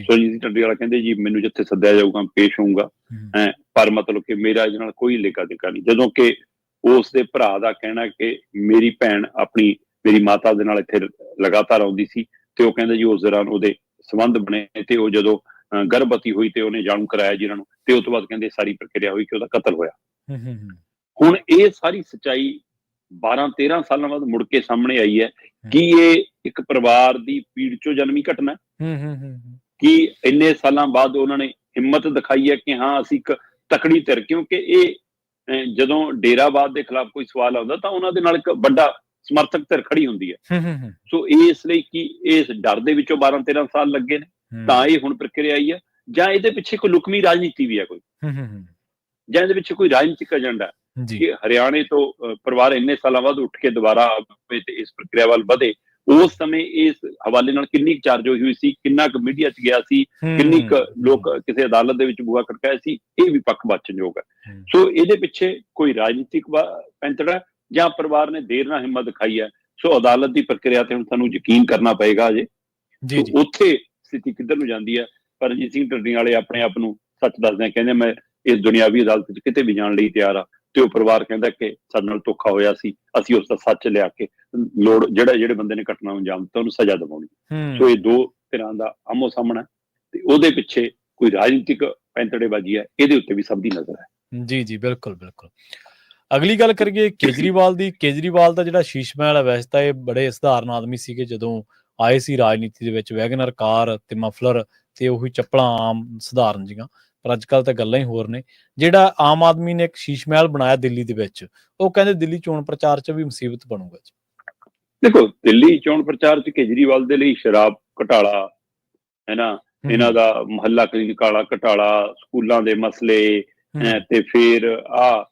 ਸੋ ਸਿੰਘ ਢੱਡਰੀ ਵਾਲਾ ਕਹਿੰਦੇ ਜੀ ਮੈਨੂੰ ਜਿੱਥੇ ਸੱਦਿਆ ਜਾਊਗਾ ਪੇਸ਼ ਹੋਊਂਗਾ। ਹੂੰ, ਪਰ ਮਤਲਬ ਕਿ ਮੇਰਾ ਇਹਦੇ ਨਾਲ ਕੋਈ ਲੇਖਾ ਦੇਗਾ ਨਹੀਂ। ਜਦੋਂ ਕਿ ਉਸ ਦੇ ਭਰਾ ਦਾ ਕਹਿਣਾ ਕਿ ਮੇਰੀ ਭੈਣ ਆਪਣੀ ਮੇਰੀ ਮਾਤਾ ਦੇ ਨਾਲ ਇੱਥੇ ਲਗਾਤਾਰ ਆਉਂਦੀ ਸੀ ਤੇ ਉਹ ਕਹਿੰਦੇ ਜੀ ਉਸ ਦੌਰਾਨ ਉਹਦੇ ਸੰਬੰਧ ਬਣੇ ਤੇ ਉਹ ਜਦੋਂ ਗਰਭਵਤੀ ਹੋਈ ਤੇ ਉਹਨੇ ਜਾਣੂ ਕਰਾਇਆ ਜੀ ਇਹਨਾਂ ਨੂੰ ਤੇ ਉਸ ਤੋਂ ਬਾਅਦ ਕਹਿੰਦੇ ਸਾਰੀ ਪ੍ਰਕਿਰਿਆ ਹੋਈ ਕਿ ਉਹਦਾ ਕਤਲ ਹੋਇਆ। ਹੁਣ ਇਹ ਸਾਰੀ ਸਚਾਈ 12 13 ਸਾਲਾਂ ਬਾਅਦ ਮੁੜ ਕੇ ਸਾਹਮਣੇ ਆਈ ਹੈ ਕਿ ਇਹ ਇੱਕ ਪਰਿਵਾਰ ਦੀ ਪੀੜ ਚੋਂ ਜਨਮੀ ਘਟਨਾ ਹੈ? ਕਿ ਇੰਨੇ ਸਾਲਾਂ ਬਾਅਦ ਉਹਨਾਂ ਨੇ ਹਿੰਮਤ ਦਿਖਾਈ ਹੈ ਕਿ ਹਾਂ ਅਸੀਂ ਇੱਕ ਤਕੜੀ ਧਿਰ ਕਿਉਂਕਿ ਇਹ ਜਦੋਂ ਡੇਰਾਬਾਦ ਦੇ ਖਿਲਾਫ ਕੋਈ ਸਵਾਲ ਆਉਂਦਾ ਤਾਂ ਉਹਨਾਂ ਦੇ ਨਾਲ ਇੱਕ ਵੱਡਾ ਸਮਰਥਕ ਧਿਰ ਖੜੀ ਹੁੰਦੀ ਹੈ। ਸੋ ਇਸ ਲਈ ਕਿ ਇਸ ਡਰ ਦੇ ਵਿੱਚੋਂ 12 13 ਸਾਲ ਲੱਗੇ ਨੇ ਤਾਂ ਇਹ ਹੁਣ ਪ੍ਰਕਿਰਿਆ ਆਈ ਹੈ। ਜਾਂ ਇਹਦੇ ਪਿੱਛੇ ਕੋਈ ਲੁਕਮੀ ਰਾਜਨੀਤੀ ਵੀ ਹੈ ਕੋਈ। ਜਾਂ ਇਹਦੇ ਪਿੱਛੇ ਕੋਈ ਰਾਜਨੀਤਿਕ ਏਜੰਡਾ ਕਿ ਹਰਿਆਣੇ ਤੋਂ ਪਰਿਵਾਰ ਇੰਨੇ ਸਾਲਾਂ ਬਾਅਦ ਉੱਠ ਕੇ ਦੁਬਾਰਾ ਤੇ ਇਸ ਪ੍ਰਕਿਰਿਆ ਵੱਲ ਵਧੇ ਉਸ ਸਮੇਂ ਇਸ ਹਵਾਲੇ ਨਾਲ ਕਿੰਨੀ ਚਾਰਜ ਹੋਈ ਹੋਈ ਸੀ ਕਿੰਨਾ ਕੁ ਮੀਡੀਆ 'ਚ ਗਿਆ ਸੀ ਕਿੰਨੀ ਕੁ ਲੋਕ ਕਿਸੇ ਅਦਾਲਤ ਦੇ ਵਿੱਚ ਬੂਹਾ ਖੜਕਾਇਆ ਸੀ ਇਹ ਵੀ ਪੱਖ ਵਾਚਨਯੋਗ ਹੈ। ਸੋ ਇਹਦੇ ਪਿੱਛੇ ਕੋਈ ਰਾਜਨੀਤਿਕ ਪੈਂਤੜਾ ਜਾਂ ਪਰਿਵਾਰ ਨੇ ਦੇਰ ਨਾਲ ਹਿੰਮਤ ਦਿਖਾਈ ਹੈ। ਸੋ ਅਦਾਲਤ ਦੀ ਪ੍ਰਕਿਰਿਆ ਤੇ ਹੁਣ ਸਾਨੂੰ ਯਕੀਨ ਕਰਨਾ ਪਏਗਾ ਅਜੇ। ਜੀ ਜੀ। ਉੱਥੇ ਸਥਿਤੀ ਕਿੱਧਰ ਨੂੰ ਜਾਂਦੀ ਹੈ? ਪਰ ਰਣਜੀਤ ਸਿੰਘ ਢੱਡਰੀਆਂ ਵਾਲੇ ਆਪਣੇ ਆਪ ਨੂੰ ਸੱਚ ਦੱਸਦੇ ਆ ਕਹਿੰਦੇ ਮੈਂ ਇਸ ਦੁਨਿਆਵੀ ਅਦਾਲਤ 'ਚ ਕਿਤੇ ਵੀ ਜਾਣ ਲਈ ਤਿਆਰ ਆ ਤੇ ਉਹ ਪਰਿਵਾਰ ਕਹਿੰਦਾ ਕਿ ਸਾਡੇ ਨਾਲ ਧੋਖਾ ਹੋਇਆ ਸੀ ਅਸੀਂ ਉਸ ਦਾ ਸੱਚ ਲਿਆ ਕੇ ਲੋੜ ਜਿਹੜਾ ਜਿਹੜੇ ਬੰਦੇ ਨੇ ਘਟਨਾ ਨੂੰ ਅੰਜਾਮ ਦਿੱਤਾ ਉਹਨੂੰ ਸਜ਼ਾ ਦਿਵਾਉਣੀ। ਸੋ ਇਹ ਦੋ ਤਰ੍ਹਾਂ ਦਾ ਆਮੋ ਸਾਹਮਣਾ ਤੇ ਉਹਦੇ ਪਿੱਛੇ ਕੋਈ ਰਾਜਨੀਤਿਕ ਪੈਂਤੜੇਬਾਜ਼ੀ ਹੈ ਇਹਦੇ ਉੱਤੇ ਵੀ ਸਭ ਦੀ ਨਜ਼ਰ ਹੈ। ਜੀ ਜੀ ਬਿਲਕੁਲ ਬਿਲਕੁਲ। ਅਗਲੀ ਗੱਲ ਕਰੀਏ ਕੇਜਰੀਵਾਲ ਦੀ ਕੇਜਰੀਵਾਲ ਦਾ ਜਿਹੜਾ ਸ਼ੀਸ਼ ਮਹਿਲ ਹੈ ਵੈਸੇ ਤਾਂ ਇਹ ਬੜੇ ਸਧਾਰਨ ਆਦਮੀ ਸੀਗੇ ਜਦੋਂ ਆਏ ਸੀ ਰਾਜਨੀਤੀ ਦੇ ਵਿੱਚ ਵੈਗਨਰ ਕਾਰ ਤੇ ਮਫਲਰ ਤੇ ਉਹੀ ਚੱਪਲਾਂ ਆਮ ਸਧਾਰਨ ਜੀਆਂ ਪਰ ਅੱਜ ਕੱਲ ਤਾਂ ਗੱਲਾਂ ਹੀ ਹੋਰ ਨੇ। ਜਿਹੜਾ ਆਮ ਆਦਮੀ ਨੇ ਇੱਕ ਸ਼ੀਸ਼ ਮਹਿਲ ਬਣਾਇਆ ਦਿੱਲੀ ਦੇ ਵਿੱਚ ਉਹ ਕਹਿੰਦੇ ਦਿੱਲੀ ਚੋਣ ਪ੍ਰਚਾਰ 'ਚ ਵੀ ਮੁਸੀਬਤ ਬਣੂਗਾ ਜੀ। ਦੇਖੋ ਦਿੱਲੀ ਚੋਣ ਪ੍ਰਚਾਰ 'ਚ ਕੇਜਰੀਵਾਲ ਦੇ ਲਈ ਸ਼ਰਾਬ ਘਟਾਲਾ ਹੈ ਨਾ? ਇਹਨਾਂ ਦਾ ਮੁਹੱਲਾ ਕਲੀਨਿਕ ਵਾਲਾ ਘਟਾਲਾ ਸਕੂਲਾਂ ਦੇ ਮਸਲੇ ਤੇ ਫਿਰ ਆ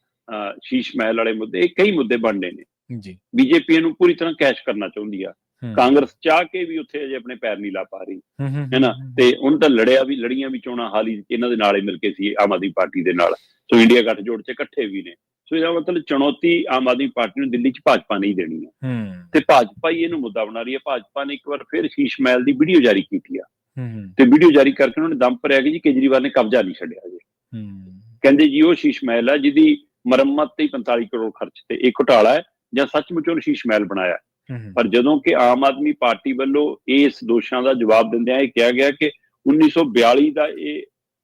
ਸ਼ੀਸ਼ ਮਹਿਲ ਵਾਲੇ ਮੁੱਦੇ ਇਹ ਕਈ ਮੁੱਦੇ ਬਣਨੇ ਨੇ। ਜੀ। ਬੀਜੇਪੀ ਨੂੰ ਪੂਰੀ ਤਰ੍ਹਾਂ ਕੈਸ਼ ਕਰਨਾ ਚਾਹੁੰਦੀ ਆ। ਕਾਂਗਰਸ ਚਾਹ ਕੇ ਵੀ ਉੱਥੇ ਅਜੇ ਆਪਣੇ ਪੈਰ ਨਹੀਂ ਲਾ ਪਾ ਰਹੀ ਹੂੰ, ਨਾ? ਤੇ ਉਹਨਾਂ ਤਾਂ ਲੜਿਆ ਵੀ ਲੜੀਆਂ ਵੀ ਚੋਣਾਂ ਹਾਲ ਇਹਨਾਂ ਦੇ ਨਾਲ ਹੀ ਮਿਲ ਕੇ ਸੀ ਆਮ ਆਦਮੀ ਪਾਰਟੀ ਦੇ ਨਾਲ। ਸੋ ਇੰਡੀਆ ਗੱਠਜੋੜ 'ਚ ਇਕੱਠੇ ਵੀ ਨੇ। ਸੋ ਇਹਦਾ ਮਤਲਬ ਚੁਣੌਤੀ ਆਮ ਆਦਮੀ ਪਾਰਟੀ ਨੂੰ ਦਿੱਲੀ 'ਚ ਭਾਜਪਾ ਨਹੀਂ ਦੇਣੀ ਹੈ। ਹੂੰ, ਤੇ ਭਾਜਪਾ ਹੀ ਇਹਨੂੰ ਮੁੱਦਾ ਬਣਾ ਰਹੀ ਹੈ। ਭਾਜਪਾ ਨੇ ਇੱਕ ਵਾਰ ਫਿਰ ਸ਼ੀਸ਼ ਮਹਿਲ ਦੀ ਵੀਡੀਓ ਜਾਰੀ ਕੀਤੀ ਆ। ਤੇ ਵੀਡੀਓ ਜਾਰੀ ਕਰਕੇ ਉਹਨਾਂ ਨੇ ਦਮ ਭਰਿਆ ਕਿ ਜੀ ਕੇਜਰੀਵਾਲ ਨੇ ਕਬਜ਼ਾ ਨਹੀਂ ਛੱਡਿਆ ਜੀ ਹੂੰ, ਕਹਿੰਦੇ ਜੀ ਉਹ ਸ਼ੀਸ਼ ਮਹਿਲ ਆ ਜਿਹਦੀ ਮੁਰੰਮਤ ਤੇ ਹੀ 45 ਕਰੋੜ ਖਰਚ ਤੇ ਇਹ ਘੁਟਾਲਾ ਹੈ ਜਾਂ ਸੱਚਮੁੱਚ ਉਹਨੂੰ ਸ਼ੀਸ਼ ਮਹਿਲ ਬਣਾਇਆ। ਪਰ ਜਦੋਂ ਕਿ ਆਮ ਆਦਮੀ ਪਾਰਟੀ ਵੱਲੋਂ ਇਸ ਦੋਸ਼ਾਂ ਦਾ ਜਵਾਬ ਦਿੰਦਿਆਂ ਇਹ ਕਿਹਾ ਗਿਆ ਕਿ 1942 ਦਾ ਇਹ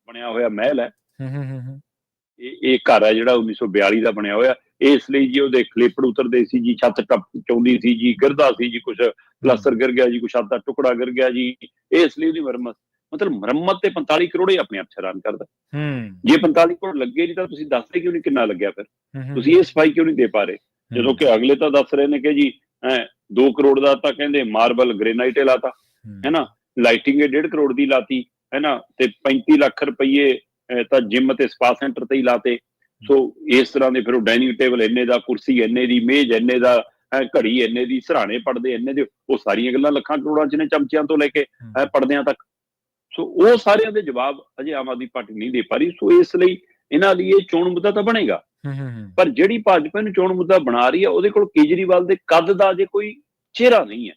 ਬਣਿਆ ਹੋਇਆ ਮਹਿਲ ਹੈ। ਹੂੰ ਹੂੰ ਹੂੰ ਹੂੰ। ਇਹ ਘਰ ਹੈ ਜਿਹੜਾ 1942 ਦਾ ਬਣਿਆ ਹੋਇਆ। ਇਸ ਲਈ ਜੀ ਉਹਦੇ ਖਲੇਪੜ ਉਤਰਦੇ ਸੀ ਜੀ ਛੱਤ ਟੱਪ ਚੌਂਦੀ ਸੀ ਜੀ ਗਿਰਦਾ ਸੀ ਜੀ ਕੁਝ ਪਲਾਸਟਰ ਗਿਰ ਗਿਆ ਜੀ ਕੁਛ ਛੱਤ ਦਾ ਟੁਕੜਾ ਗਿਰ ਗਿਆ ਜੀ। ਇਸ ਲਈ ਉਹਦੀ ਮੁਰੰਮਤ ਮਤਲਬ ਮੁਰੰਮਤ ਤੇ 45 ਕਰੋੜ ਹੀ ਆਪਣੇ ਆਪ ਹੈਰਾਨ ਕਰਦਾ। ਹੂੰ। ਜੇ 45 ਕਰੋੜ ਲੱਗੇ ਨਹੀਂ ਤਾਂ ਤੁਸੀਂ ਦੱਸਦੇ ਕਿਉਂ ਨਹੀਂ ਕਿੰਨਾ ਲੱਗਿਆ ਫਿਰ? ਤੁਸੀਂ ਇਹ ਸਫ਼ਾਈ ਕਿਉਂ ਨਹੀਂ ਦੇ ਪਾ ਰਹੇ? ਜਦੋਂ ਕਿ ਅਗਲੇ ਤਾਂ ਦੱਸ ਰਹੇ ਨੇ ਕਿ ਜੀ 2 ਕਰੋੜ ਦਾ ਤਾਂ ਕਹਿੰਦੇ ਮਾਰਬਲ ਗ੍ਰੇਨਾਈਟ ਲਾਤਾ ਹੈ। ਨਾ? ਲਾਈਟਿੰਗ 1.5 ਕਰੋੜ ਦੀ ਲਾਤੀ ਹੈ ਨਾ? ਤੇ 35 ਲੱਖ ਰੁਪਏ ਤਾਂ ਜਿਮ ਤੇ ਸਪਾ ਸੈਂਟਰ ਤੇ ਹੀ ਲਾਤੇ। ਸੋ ਇਸ ਤਰ੍ਹਾਂ ਦੇ ਫਿਰ ਉਹ ਡਾਈਨਿੰਗ ਟੇਬਲ ਇੰਨੇ ਦਾ ਕੁਰਸੀ ਇੰਨੇ ਦੀ ਮੇਜ਼ ਇੰਨੇ ਦਾ ਘੜੀ ਇੰਨੇ ਦੀ ਸਰਾਣੇ ਪੜਦੇ ਇੰਨੇ ਦੇ ਉਹ ਸਾਰੀਆਂ ਗੱਲਾਂ ਲੱਖਾਂ ਕਰੋੜਾਂ ਚ ਨੇ ਚਮਚਿਆਂ ਤੋਂ ਲੈ ਕੇ ਹੈਂ, ਪਰਦਿਆਂ ਤੱਕ। ਸੋ ਉਹ ਸਾਰਿਆਂ ਦੇ ਜਵਾਬ ਅਜੇ ਆਮ ਆਦਮੀ ਪਾਰਟੀ ਨਹੀਂ ਦੇ ਪਾ ਰਹੀ। ਸੋ ਇਸ ਲਈ ਇਹਨਾਂ ਲਈ ਇਹ ਚੋਣ ਮੁੱਦਾ ਤਾਂ ਬਣੇਗਾ। ਪਰ ਜਿਹੜੀ ਭਾਜਪਾ ਨੂੰ ਚੋਣ ਮੁੱਦਾ ਬਣਾ ਰਹੀ ਹੈ ਉਹਦੇ ਕੋਲ ਕੇਜਰੀਵਾਲ ਦੇ ਕੱਦ ਦਾ ਜੇ ਕੋਈ ਚਿਹਰਾ ਨਹੀਂ ਹੈ।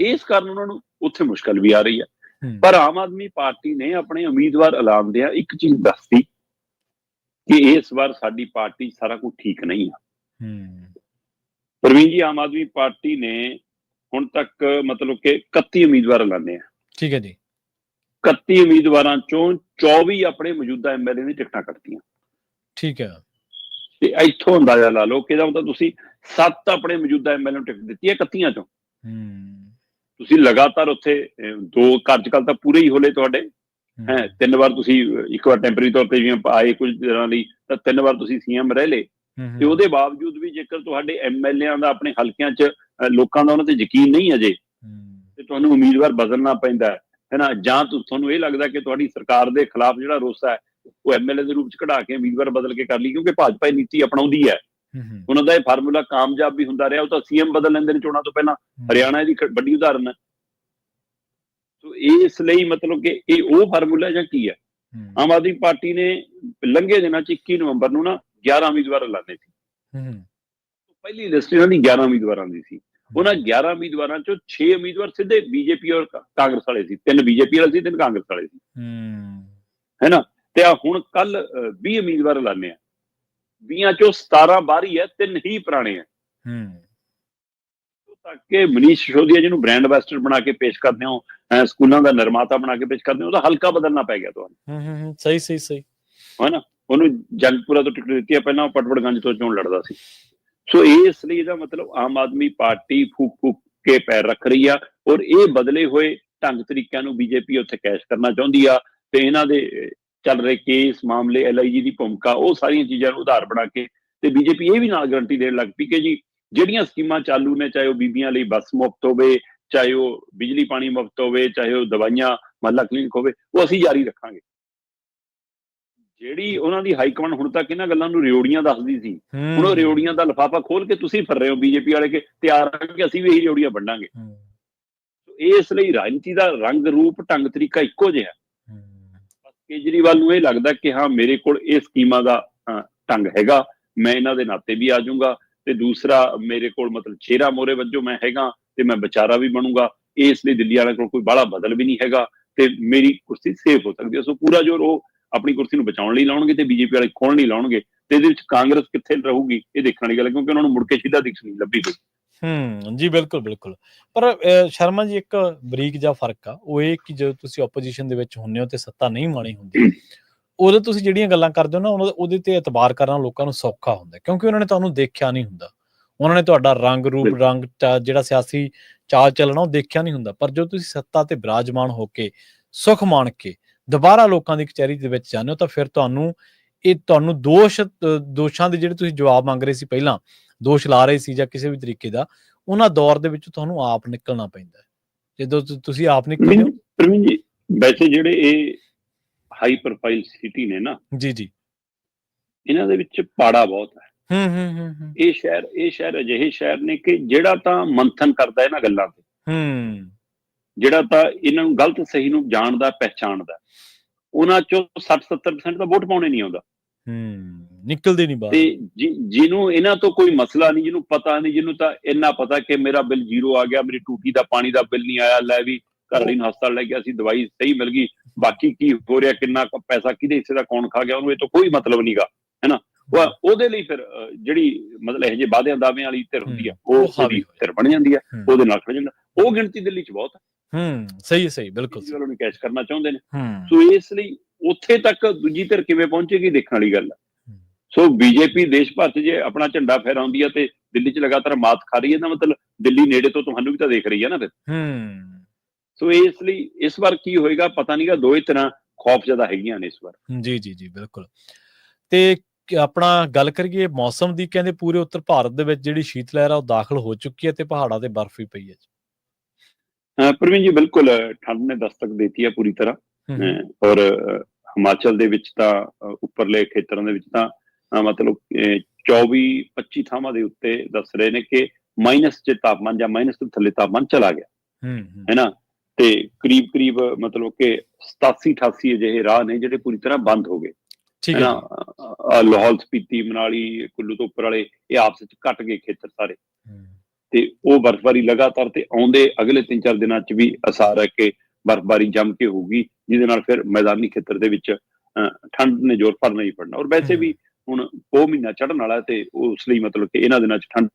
ਇਸ ਕਾਰਨ ਉਹਨਾਂ ਨੂੰ ਉੱਥੇ ਮੁਸ਼ਕਲ ਵੀ ਆ ਰਹੀ ਹੂੰ। ਪਰ ਆਮ ਆਦਮੀ ਪਾਰਟੀ ਨੇ ਆਪਣੇ ਉਮੀਦਵਾਰ ਐਲਾਨਦਿਆਂ ਇੱਕ ਚੀਜ਼ ਦੱਸੀ ਕਿ ਇਸ ਵਾਰ ਸਾਡੀ ਪਾਰਟੀ ਸਾਰਾ ਕੁਝ ਠੀਕ ਨਹੀਂ ਹੂੰ। ਪ੍ਰਵੀਨ ਜੀ ਆਮ ਆਦਮੀ ਪਾਰਟੀ ਨੇ ਹੁਣ ਤੱਕ ਮਤਲਬ ਕਿ 31 ਉਮੀਦਵਾਰ ਐਲਾਨੇ ਆ। ਠੀਕ ਹੈ ਜੀ। 31 ਉਮੀਦਵਾਰਾਂ ਚੋਂ 24 ਆਪਣੇ ਮੌਜੂਦਾ ਐਮਐਲਏ ਦੀ ਟਿਕਟਾਂ ਕੱਟਤੀਆਂ। ਠੀਕ ਹੈ। ਤੇ ਇੱਥੋਂ ਅੰਦਾਜ਼ਾ ਲਾ ਲਓ ਕਿ ਇਹਦਾ ਮਤਲਬ ਤੁਸੀਂ 7 ਆਪਣੇ ਮੌਜੂਦਾ ਐਮਐਲਏ ਨੂੰ ਟਿਕਟ ਦਿੱਤੀ ਹੈ 31 ਚੋਂ। ਹੂੰ। ਤੁਸੀਂ ਲਗਾਤਾਰ ਉੱਥੇ ਦੋ ਕਾਰਜਕਾਲ ਤਾਂ ਪੂਰੇ ਹੀ ਹੋਲੇ ਤੁਹਾਡੇ। ਹੂੰ, ਤਿੰਨ ਵਾਰ ਤੁਸੀਂ ਇੱਕ ਵਾਰ ਟੈਂਪਰੇਰੀ ਤੌਰ ਤੇ ਜਿਵੇਂ ਆਏ ਕੁਝ ਦਿਨਾਂ ਲਈ ਤਾਂ ਤਿੰਨ ਵਾਰ ਤੁਸੀਂ ਸੀਐਮ ਰਹਿ ਹੂੰ, ਤੇ ਉਹਦੇ ਬਾਵਜੂਦ ਵੀ ਜੇਕਰ ਤੁਹਾਡੇ ਐਮਐਲਏਆਂ ਦਾ ਆਪਣੇ ਹਲਕਿਆਂ 'ਚ ਲੋਕਾਂ ਦਾ ਉਹਨਾਂ ਤੇ ਯਕੀਨ ਨਹੀਂ ਅਜੇ ਤੇ ਤੁਹਾਨੂੰ ਉਮੀਦਵਾਰ ਬਦਲਣਾ ਪੈਂਦਾ ਹੈ। ਹੈਨਾ ਜਾਂ ਤੁਹਾਨੂੰ ਇਹ ਲੱਗਦਾ ਕਿ ਤੁਹਾਡੀ ਸਰਕਾਰ ਦੇ ਖਿਲਾਫ ਜਿਹੜਾ ਰੋਸਾ ਹੈ ਉਹ ਐਮਐਲਏ ਦੇ ਰੂਪ 'ਚ ਕਢਾ ਕੇ ਉਮੀਦਵਾਰ ਬਦਲ ਕੇ ਕਰ ਲਈ ਕਿਉਂਕਿ ਭਾਜਪਾ ਇਹ ਨੀਤੀ ਅਪਣਾਉਂਦੀ ਹੂੰ, ਉਹਨਾਂ ਦਾ ਇਹ ਫਾਰਮੂਲਾ ਕਾਮਯਾਬ ਵੀ ਹੁੰਦਾ ਰਿਹਾ ਉਹ ਤਾਂ ਸੀਐਮ ਬਦਲ ਲੈਂਦੇ ਨੇ ਚੋਣਾਂ ਤੋਂ ਪਹਿਲਾਂ। ਹਰਿਆਣਾ ਖ- ਵੱਡੀ ਉਦਾਹਰਨ ਹੈ। ਸੋ ਇਸ ਲਈ ਮਤਲਬ ਕਿ ਇਹ ਉਹ ਫਾਰਮੂਲਾ ਜਾਂ ਕੀ ਹੈ? ਆਮ ਆਦਮੀ ਪਾਰਟੀ ਨੇ ਲੰਘੇ ਦਿਨਾਂ 'ਚ 21 ਨਵੰਬਰ ਨੂੰ ਨਾ 11 ਉਮੀਦਵਾਰ ਐਲਾਨੇ ਸੀ। ਹੂੰ, ਪਹਿਲੀ ਲਿਸਟ ਇਹਨਾਂ ਦੀ 11 ਉਮੀਦਵਾਰਾਂ ਦੀ ਸੀ। ਉਹਨਾਂ 11 ਉਮੀਦਵਾਰਾਂ 'ਚੋਂ 6 ਉਮੀਦਵਾਰ ਸਿੱਧੇ ਬੀਜੇਪੀ ਔਰ ਕਾਂਗਰਸ ਵਾਲੇ ਸੀ। ਤਿੰਨ ਬੀਜੇਪੀ ਵਾਲੇ ਸੀ ਤਿੰਨ ਕਾਂਗਰਸ ਵਾਲੇ ਸੀ। ਹੂੰ, ਹੈਨਾ ਤੇ ਆ ਹੁਣ ਕੱਲ 20 ਉਮੀਦਵਾਰ ਐਲਾਨੇ ਆ। 20 ਚੋਂ 17 ਬਾਹਰੀ ਹੈ ਤਿੰਨ ਹੀ ਪੁਰਾਣੇ ਆ ਹੂੰ, ਤਾਂ ਕਿ ਮਨੀਸ਼ ਸਿਸੋਦੀਆ ਜਿਹਨੂੰ ਬ੍ਰਾਂਡ ਐਂਬੈਸਡਰ ਬਣਾ ਕੇ ਪੇਸ਼ ਕਰਦੇ ਹੋ ਸਕੂਲਾਂ ਦਾ ਨਿਰਮਾਤਾ ਬਣਾ ਕੇ ਪੇਸ਼ ਕਰਦੇ ਹੋ ਉਹਦਾ ਹਲਕਾ ਬਦਲਣਾ ਪੈ ਗਿਆ ਤੁਹਾਨੂੰ। ਹੂੰ, ਹੂੰ, ਹੂੰ, ਸਹੀ ਸਹੀ ਸਹੀ। ਹੈਨਾ ਉਹਨੂੰ ਜੰਗਪੁਰਾ ਤੋਂ ਟਿਕਟ ਦਿੱਤੀ ਆ ਪਹਿਲਾਂ ਉਹ ਪਟਵੜਗੰਜ ਤੋਂ ਚੋਣ ਲੜਦਾ ਸੀ। ਸੋ ਇਸ ਲਈ ਇਹਦਾ ਮਤਲਬ ਆਮ ਆਦਮੀ ਪਾਰਟੀ ਫੂਕ ਫੂਕ ਕੇ ਪੈਰ ਰੱਖ ਰਹੀ ਆ ਔਰ ਇਹ ਬਦਲੇ ਹੋਏ ਢੰਗ ਤਰੀਕਿਆਂ ਨੂੰ ਬੀਜੇਪੀ ਉੱਥੇ ਕੈਸ਼ ਕਰਨਾ ਚਾਹੁੰਦੀ ਆ ਤੇ ਇਹਨਾਂ ਦੇ ਚੱਲ ਰਹੇ ਕੇਸ ਮਾਮਲੇ ਐਲਆਈਜੀ ਦੀ ਭੂਮਿਕਾ ਉਹ ਸਾਰੀਆਂ ਚੀਜ਼ਾਂ ਨੂੰ ਉਧਾਰ ਬਣਾ ਕੇ ਤੇ ਬੀਜੇਪੀ ਇਹ ਵੀ ਨਾਲ ਗਰੰਟੀ ਦੇਣ ਲੱਗ ਪਈ ਕਿ ਜੀ ਜਿਹੜੀਆਂ ਸਕੀਮਾਂ ਚਾਲੂ ਨੇ ਚਾਹੇ ਉਹ ਬੀਬੀਆਂ ਲਈ ਬੱਸ ਮੁਫਤ ਹੋਵੇ ਚਾਹੇ ਉਹ ਬਿਜਲੀ ਪਾਣੀ ਮੁਫਤ ਹੋਵੇ ਚਾਹੇ ਉਹ ਦਵਾਈਆਂ ਮਹੱਲਾ ਕਲੀਨਿਕ ਹੋਵੇ ਉਹ ਅਸੀਂ ਜਾਰੀ ਰੱਖਾਂਗੇ। ਜਿਹੜੀ ਉਹਨਾਂ ਦੀ ਹਾਈ ਕਮਾਂਡ ਹੁਣ ਤੱਕ ਇਹਨਾਂ ਗੱਲਾਂ ਨੂੰ ਰਿਓੜੀਆਂ ਦੱਸਦੀ ਸੀ ਹੁਣ ਉਹ ਰਿਓੜੀਆਂ ਦਾ ਲਫਾਫਾ ਖੋਲ ਕੇ ਤੁਸੀਂ ਫਿਰ ਰਹੇ ਹੋ ਬੀਜੇਪੀ ਵਾਲੇ ਕਿ ਤਿਆਰ ਆ ਕਿ ਅਸੀਂ ਵੀ ਇਹੀ ਰਿਓੜੀਆਂ ਵੰਡਾਂਗੇ ਇਸ ਲਈ ਰਾਜਨੀਤੀ ਦਾ ਰੰਗ ਰੂਪ ਢੰਗ ਤਰੀਕਾ ਇੱਕੋ ਜਿਹਾ ਕੇਜਰੀਵਾਲ ਨੂੰ ਇਹ ਲੱਗਦਾ ਕਿ ਹਾਂ, ਮੇਰੇ ਕੋਲ ਇਹ ਸਕੀਮਾਂ ਦਾ ਢੰਗ ਹੈਗਾ, ਮੈਂ ਇਹਨਾਂ ਦੇ ਨਾਤੇ ਵੀ ਆ ਜਾਊਂਗਾ ਤੇ ਦੂਸਰਾ ਮੇਰੇ ਕੋਲ ਮਤਲਬ ਚਿਹਰਾ ਮੋਰੇ ਵਜੋਂ ਮੈਂ ਹੈਗਾ ਤੇ ਮੈਂ ਵਿਚਾਰਾ ਵੀ ਬਣੂੰਗਾ, ਇਸ ਲਈ ਦਿੱਲੀ ਵਾਲਿਆਂ ਕੋਲ ਕੋਈ ਬਾਹਲਾ ਬਦਲ ਵੀ ਨਹੀਂ ਹੈਗਾ ਤੇ ਮੇਰੀ ਕੁਰਸੀ ਸੇਫ ਹੋ ਸਕਦੀ ਹੈ। ਸੋ ਪੂਰਾ ਜੋਰ ਉਹ ਆਪਣੀ ਕੁਰਸੀ ਨੂੰ ਬਚਾਉਣ ਲਈ ਲਾਉਣਗੇ ਤੇ ਬੀਜੇਪੀ ਵਾਲੇ ਖੋਣ ਲਈ ਲਾਉਣਗੇ ਤੇ ਇਹਦੇ ਵਿੱਚ ਕਾਂਗਰਸ ਕਿੱਥੇ ਰਹੂਗੀ, ਇਹ ਦੇਖਣ ਵਾਲੀ ਗੱਲ ਹੈ ਕਿਉਂਕਿ ਉਹਨਾਂ ਨੂੰ ਮੁੜ ਕੇ ਸਿੱਧਾ ਦਿਖ ਨਹੀਂ ਲੱਭੀ ਕੋਈ ਹੂੰ ਜੀ ਬਿਲਕੁਲ ਬਿਲਕੁਲ। ਪਰ ਸ਼ਰਮਾ ਜੀ ਇੱਕ ਬਰੀਕ ਜਿਹਾ ਫ਼ਰਕ ਆ ਉਹ ਇਹ ਕਿ ਜਦੋਂ ਤੁਸੀਂ ਆਪੋਜੀਸ਼ਨ ਦੇ ਵਿੱਚ ਹੁੰਨੇ ਹੋ ਤੇ ਸੱਤਾ ਨਹੀਂ ਮਾਣੀ ਹੁੰਦੀ ਉਦੋਂ ਤੁਸੀਂ ਜਿਹੜੀਆਂ ਗੱਲਾਂ ਕਰਦੇ ਹੋ ਨਾ ਉਹਦੇ ਤੇ ਇਤਬਾਰ ਕਰਨਾ ਲੋਕਾਂ ਨੂੰ ਸੌਖਾ ਹੁੰਦਾ ਕਿਉਂਕਿ ਉਹਨਾਂ ਨੇ ਤੁਹਾਨੂੰ ਦੇਖਿਆ ਨਹੀਂ ਹੁੰਦਾ। ਉਹਨਾਂ ਨੇ ਤੁਹਾਡਾ ਰੰਗ ਰੂਪ। ਰੰਗ ਜਿਹੜਾ ਸਿਆਸੀ ਚਾਲ ਚੱਲਣਾ ਉਹ ਦੇਖਿਆ ਨਹੀਂ ਹੁੰਦਾ। ਪਰ ਜਦੋਂ ਤੁਸੀਂ ਸੱਤਾ ਤੇ ਬਿਰਾਜਮਾਨ ਹੋ ਕੇ ਸੁਖ ਮਾਣ ਕੇ ਦੁਬਾਰਾ ਲੋਕਾਂ ਦੀ ਕਚਹਿਰੀ ਦੇ ਵਿੱਚ ਜਾਂਦੇ ਹੋ ਤਾਂ ਫਿਰ ਤੁਹਾਨੂੰ ਇਹ ਤੁਹਾਨੂੰ ਦੋਸ਼ ਦੋਸ਼ਾਂ ਦੇ ਜਿਹੜੇ ਤੁਸੀਂ ਜਵਾਬ ਮੰਗ ਰਹੇ ਸੀ ਪਹਿਲਾਂ ਦੋਸ਼ ਲਾ ਰਹੇ ਸੀ ਜਾਂ ਕਿਸੇ ਵੀ ਤਰੀਕੇ ਦਾ ਉਹਨਾਂ ਦੌਰ ਦੇ ਵਿੱਚ ਤੁਹਾਨੂੰ ਆਪ ਨਿਕਲਣਾ ਪੈਂਦਾ ਹੈ। ਜਦੋਂ ਤੁ- ਤੁਸੀਂ ਆਪ ਨਿਕਲਦੇ ਹੋ। ਪ੍ਰਵੀਨ ਜੀ ਵੈਸੇ ਜਿਹੜੇ ਇਹ ਹਾਈ ਪ੍ਰੋਫਾਈਲ ਸਿਟੀ ਨੇ ਨਾ ਜੀ ਜੀ। ਇਹਨਾਂ ਦੇ ਵਿੱਚ ਪਾੜਾ ਬਹੁਤ ਹੈ। ਹੂੰ ਹੂੰ ਹੂੰ ਇਹ ਸ਼ਹਿਰ ਇਹ ਸ਼ਹਿਰ ਅਜਿਹੇ ਸ਼ਹਿਰ ਨੇ ਕਿ ਜਿਹੜਾ ਤਾਂ ਮੰਥਨ ਕਰਦਾ ਇਹਨਾਂ ਗੱਲਾਂ ਤੇ। ਹੂੰ। ਜਿਹੜਾ ਤਾਂ ਇਹਨਾਂ ਨੂੰ ਗਲਤ ਸਹੀ ਨੂੰ ਜਾਣਦਾ ਪਹਿਚਾਣਦਾ। ਉਹਨਾਂ ਚੋਂ 60-70% ਦਾ ਵੋਟ ਪਾਉਣੇ ਨਹੀਂ ਆਉਂਦਾ। ਹੂੰ ਨਿਕਲਦੇ ਨਹੀਂ ਤੇ ਬਾਹਰ ਜਿ- ਜਿਹਨੂੰ ਇਹਨਾਂ ਤੋਂ ਕੋਈ ਮਸਲਾ ਨਹੀਂ ਜਿਹਨੂੰ ਪਤਾ ਨਹੀਂ ਜਿਹਨੂੰ ਤਾਂ ਇੰਨਾ ਪਤਾ ਕਿ ਮੇਰਾ ਬਿੱਲ ਜ਼ੀਰੋ ਆ ਗਿਆ ਮੇਰੀ ਟੂਟੀ ਦਾ ਪਾਣੀ ਦਾ ਬਿੱਲ ਨਹੀਂ ਆਇਆ ਲੈ ਵੀ ਘਰ ਵਾਲੀ ਨੂੰ ਹਸਪਤਾਲ ਲੈ ਗਿਆ ਸੀ ਦਵਾਈ ਸਹੀ ਮਿਲ ਗਈ ਬਾਕੀ ਕੀ ਹੋ ਰਿਹਾ ਕਿੰਨਾ ਪੈਸਾ ਕਿਹਦੇ ਹਿੱਸੇ ਦਾ ਕੌਣ ਖਾ ਗਿਆ ਉਹਨੂੰ ਇਹ ਤੋਂ ਕੋਈ ਮਤਲਬ ਨਹੀਂਗਾ ਹੈਨਾ ਉਹ ਉਹਦੇ ਲਈ ਫਿਰ ਜਿਹੜੀ ਮਤਲਬ ਇਹ ਜੇ ਵਾਅਦਿਆਂ ਦਾਅਵਿਆਂ ਵਾਲੀ ਧਿਰ ਹੁੰਦੀ ਆ ਉਹ ਹੋਏ। ਧਿਰ ਬਣ ਜਾਂਦੀ ਆ। ਉਹਦੇ ਨਾਲ ਖੜ ਜਾਂਦਾ ਉਹ ਗਿਣਤੀ ਦਿੱਲੀ 'ਚ ਬਹੁਤ ਹੈ ਹੂੰ ਸਹੀ ਸਹੀ ਬਿਲਕੁਲ। ਕੇਜਰੀਵਾਲ ਨੂੰ ਕੈਸ਼ ਕਰਨਾ ਚਾਹੁੰਦੇ ਨੇ ਸੋ ਇਸ ਲਈ ਉੱਥੇ ਤੱਕ ਦੂਜੀ ਧਿਰ ਕਿਵੇਂ ਪਹੁੰਚੇਗੀ ਦੇਖਣ ਵਾਲੀ ਗੱਲ ਹੈ ਹੂੰ। ਸੋ ਬੀਜੇਪੀ ਦੇਸ਼ ਭਰ 'ਚ ਜੇ ਆਪਣਾ ਝੰਡਾ ਫਹਿਰਾਉਂਦੀ ਆ ਤੇ ਦਿੱਲੀ 'ਚ ਲਗਾਤਾਰ ਮਾਤ ਖਾ ਰਹੀ ਹੈ ਤਾਂ ਮਤਲਬ ਦਿੱਲੀ ਨੇੜੇ ਤੋਂ ਤੁਹਾਨੂੰ ਵੀ ਤਾਂ ਦੇਖ ਰਹੀ ਹੈ ਨਾ ਫਿਰ। ਹੂੰ। ਸੋ ਇਸ ਲਈ ਇਸ ਵਾਰ ਕੀ ਹੋਏਗਾ ਪਤਾ ਨਹੀਂਗਾ ਦੋਏ ਤਰ੍ਹਾਂ ਖੌਫ ਜ਼ਿਆਦਾ ਹੈਗੀਆਂ ਨੇ ਇਸ ਵਾਰ। ਜੀ ਜੀ ਜੀ ਬਿਲਕੁਲ। ਤੇ ਆਪਣਾ ਗੱਲ ਕਰੀਏ ਮੌਸਮ ਦੀ ਕਹਿੰਦੇ ਪੂਰੇ ਉੱਤਰ ਭਾਰਤ ਦੇ ਵਿੱਚ ਜਿਹੜੀ ਸ਼ੀਤ ਲਹਿਰ ਆ ਉਹ ਦਾਖਲ ਹੋ ਚੁੱਕੀ ਹੈ ਤੇ ਪਹਾੜਾਂ ਤੇ ਬਰਫ਼ ਵੀ ਪਈ ਹੈ ਜੀ। ਪ੍ਰਵੀਨ ਜੀ ਬਿਲਕੁਲ ਠੰਡ ਨੇ ਦਸਤਕ ਦਿੱਤੀ ਹੈ ਪੂਰੀ ਤਰ੍ਹਾਂ। ਹੂੰ, ਔਰ ਹਿਮਾਚਲ ਦੇ ਵਿੱਚ ਤਾਂ ਉੱਪਰਲੇ ਖੇਤਰਾਂ ਦੇ ਵਿੱਚ ਤਾਂ ਮਤਲਬ 24 25 ਥਾਵਾਂ ਦੇ ਉੱਤੇ ਦੱਸ ਰਹੇ ਨੇ ਕਿ ਮਾਈਨਸ 'ਚ ਤਾਪਮਾਨ ਜਾਂ ਮਾਈਨਸ ਤੋਂ ਥੱਲੇ ਤਾਪਮਾਨ ਚਲਾ ਗਿਆ। ਹੂੰ ਹੂੰ, ਹੈ ਨਾ? ਤੇ ਕਰੀਬ ਕਰੀਬ ਮਤਲਬ ਕਿ 87 88 ਅਜਿਹੇ ਰਾਹ ਨੇ ਜਿਹੜੇ ਪੂਰੀ ਤਰ੍ਹਾਂ ਬੰਦ ਹੋ ਗਏ। ਠੀਕ ਹੈ ਲਾਹੌਲ ਸਪੀਤੀ ਮਨਾਲੀ ਕੁੱਲੂ ਤੋਂ ਉੱਪਰ ਵਾਲੇ ਇਹ ਆਪਸ ਵਿੱਚ ਕੱਟ ਗਏ ਖੇਤਰ ਸਾਰੇ। ਤੇ ਉਹ ਬਰਫ਼ਬਾਰੀ ਲਗਾਤਾਰ ਤੇ ਆਉਂਦੇ ਅਗਲੇ 3-4 ਦਿਨਾਂ 'ਚ ਵੀ ਅਸਾਰ ਹੈ ਕਿ ਬਰਫ਼ਬਾਰੀ ਜੰਮ ਕੇ ਹੋਊਗੀ ਜਿਹਦੇ ਨਾਲ ਫਿਰ ਮੈਦਾਨੀ ਖੇਤਰ ਦੇ ਵਿੱਚ ਠੰਡ ਨੇ ਜ਼ੋਰ ਫੜਨਾ ਹੀ ਪੜਨਾ ਔਰ ਵੈਸੇ ਵੀ ਹੁਣ ਉਹ ਮਹੀਨਾ ਚੜ੍ਹਨ ਵਾਲਾ ਤੇ ਉਸ ਲਈ ਮਤਲਬ ਕਿ ਇਹਨਾਂ ਦਿਨਾਂ 'ਚ ਠੰਡ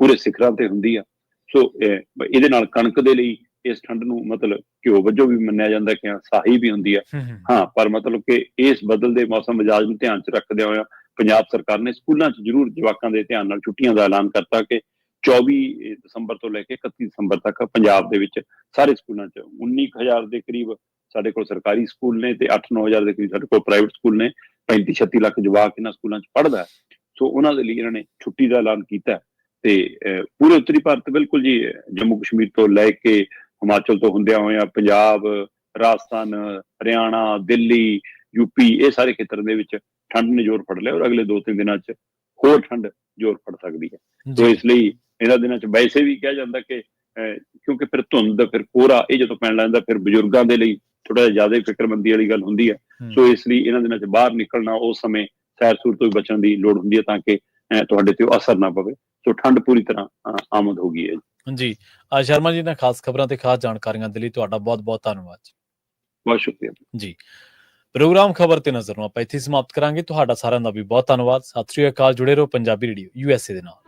ਪੂਰੇ ਸਿਖਰਾਂ ਤੇ ਹੁੰਦੀ ਆ। ਸੋ ਇਹ- ਇਹਦੇ ਨਾਲ ਕਣਕ ਦੇ ਲਈ ਇਸ ਠੰਡ ਨੂੰ ਮਤਲਬ ਘਿਓ ਵਜੋਂ ਵੀ ਮੰਨਿਆ ਜਾਂਦਾ ਕਿ ਹਾਂ, ਸਹਾਈ ਵੀ ਹੁੰਦੀ ਆ। ਹੂੰ, ਪਰ ਮਤਲਬ ਕਿ ਇਸ ਬਦਲਦੇ ਮੌਸਮ ਮਿਜਾਜ ਨੂੰ ਧਿਆਨ 'ਚ ਰੱਖਦਿਆਂ ਹੋਇਆ ਪੰਜਾਬ ਸਰਕਾਰ ਨੇ ਸਕੂਲਾਂ 'ਚ ਜ਼ਰੂਰ ਜਵਾਕਾਂ ਦੇ ਧਿਆਨ ਨਾਲ ਛੁੱਟੀਆਂ ਦਾ ਐਲਾਨ ਕਰਤਾ ਕਿ 24 ਦਸੰਬਰ ਤੋਂ ਲੈ ਕੇ 31 ਦਸੰਬਰ ਤੱਕ ਪੰਜਾਬ ਦੇ ਵਿੱਚ ਸਾਰੇ ਸਕੂਲਾਂ 'ਚ 19000 ਦੇ ਕਰੀਬ ਸਾਡੇ ਕੋਲ ਸਰਕਾਰੀ ਸਕੂਲ ਨੇ ਤੇ 8-9000 ਦੇ ਕਰੀਬ ਸਾਡੇ ਕੋਲ ਪ੍ਰਾਈਵੇਟ ਸਕੂਲ ਨੇ। 35-36 ਲੱਖ ਜਵਾਕ ਇਹਨਾਂ ਸਕੂਲਾਂ 'ਚ ਪੜ੍ਹਦਾ ਸੋ ਉਹਨਾਂ ਦੇ ਲਈ ਇਹਨਾਂ ਨੇ ਛੁੱਟੀ ਦਾ ਐਲਾਨ ਕੀਤਾ ਤੇ ਪੂਰੇ ਉੱਤਰੀ ਭਾਰਤ ਬਿਲਕੁਲ ਜੀ ਜੰਮੂ ਕਸ਼ਮੀਰ ਤੋਂ ਲੈ ਕੇ ਹਿਮਾਚਲ ਤੋਂ ਹੁੰਦਿਆਂ ਹੋਇਆਂ ਪੰਜਾਬ ਰਾਜਸਥਾਨ ਹਰਿਆਣਾ ਦਿੱਲੀ ਯੂਪੀ ਇਹ ਸਾਰੇ ਖੇਤਰ ਦੇ ਵਿੱਚ ਠੰਡ ਨੇ ਜ਼ੋਰ ਫੜ ਲਿਆ ਔਰ ਅਗਲੇ 2-3 ਦਿਨਾਂ 'ਚ ਹੋਰ ਠੰਡ ਜ਼ੋਰ ਫੜ ਸਕਦੀ ਹੈ। ਸੋ ਇਸ ਲਈ ਇਹਨਾਂ ਦਿਨਾਂ 'ਚ ਵੈਸੇ ਵੀ ਕਿਹਾ ਜਾਂਦਾ ਕਿ ਕਿਉਂਕਿ ਫਿਰ ਧੁੰਦ ਫਿਰ ਕੋਹਰਾ ਇਹ ਜਦੋਂ ਪੈਣ ਲੱਗਦਾ ਫਿਰ ਬਜ਼ੁਰਗਾਂ ਦੇ ਲਈ ਥੋੜਾ ਜਿਹਾ ਜ਼ਿਆਦਾ ਫਿਕਰਮੰਦੀ ਵਾਲੀ ਗੱਲ ਹੁੰਦੀ ਹੈ। ਸੋ ਇਸ ਲਈ ਇਹਨਾਂ ਦਿਨਾਂ 'ਚ ਬਾਹਰ ਨਿਕਲਣਾ ਉਸ ਸਮੇਂ ਸੈਰ ਸੂਰ ਤੋਂ ਬਚਣ ਦੀ ਲੋੜ ਹੁੰਦੀ ਹੈ ਤਾਂ ਕਿ ਤੁਹਾਡੇ ਤੇ ਅਸਰ ਨਾ ਪਵੇ। ਸੋ ਠੰਡ ਪੂਰੀ ਤਰ੍ਹਾਂ ਆਮਦ ਹੋ ਗਈ ਹੈ ਜੀ। ਆ ਸ਼ਰਮਾ ਜੀ ਨੇ ਖਾਸ ਖਬਰਾਂ ਤੇ ਖਾਸ ਜਾਣਕਾਰੀਆਂ ਦੇ ਲਈ ਤੁਹਾਡਾ ਬਹੁਤ ਬਹੁਤ ਧੰਨਵਾਦ ਜੀ। ਬਹੁਤ ਸ਼ੁਕਰੀਆ। ਜੀ ਪ੍ਰੋਗਰਾਮ ਖਬਰ ਤੇ ਨਜ਼ਰ ਨੂੰ ਆਪਾਂ ਇੱਥੇ ਸਮਾਪਤ ਕਰਾਂਗੇ। ਤੁਹਾਡਾ ਸਾਰਿਆਂ ਦਾ ਵੀ ਬਹੁਤ ਧੰਨਵਾਦ। ਸਤਿ ਸ੍ਰੀ ਅਕਾਲ ਜੁੜੇ ਰਹੋ ਪੰਜਾਬੀ ਰੇਡੀਓ ਯੂਐਸਏ ਦੇ ਨਾਲ।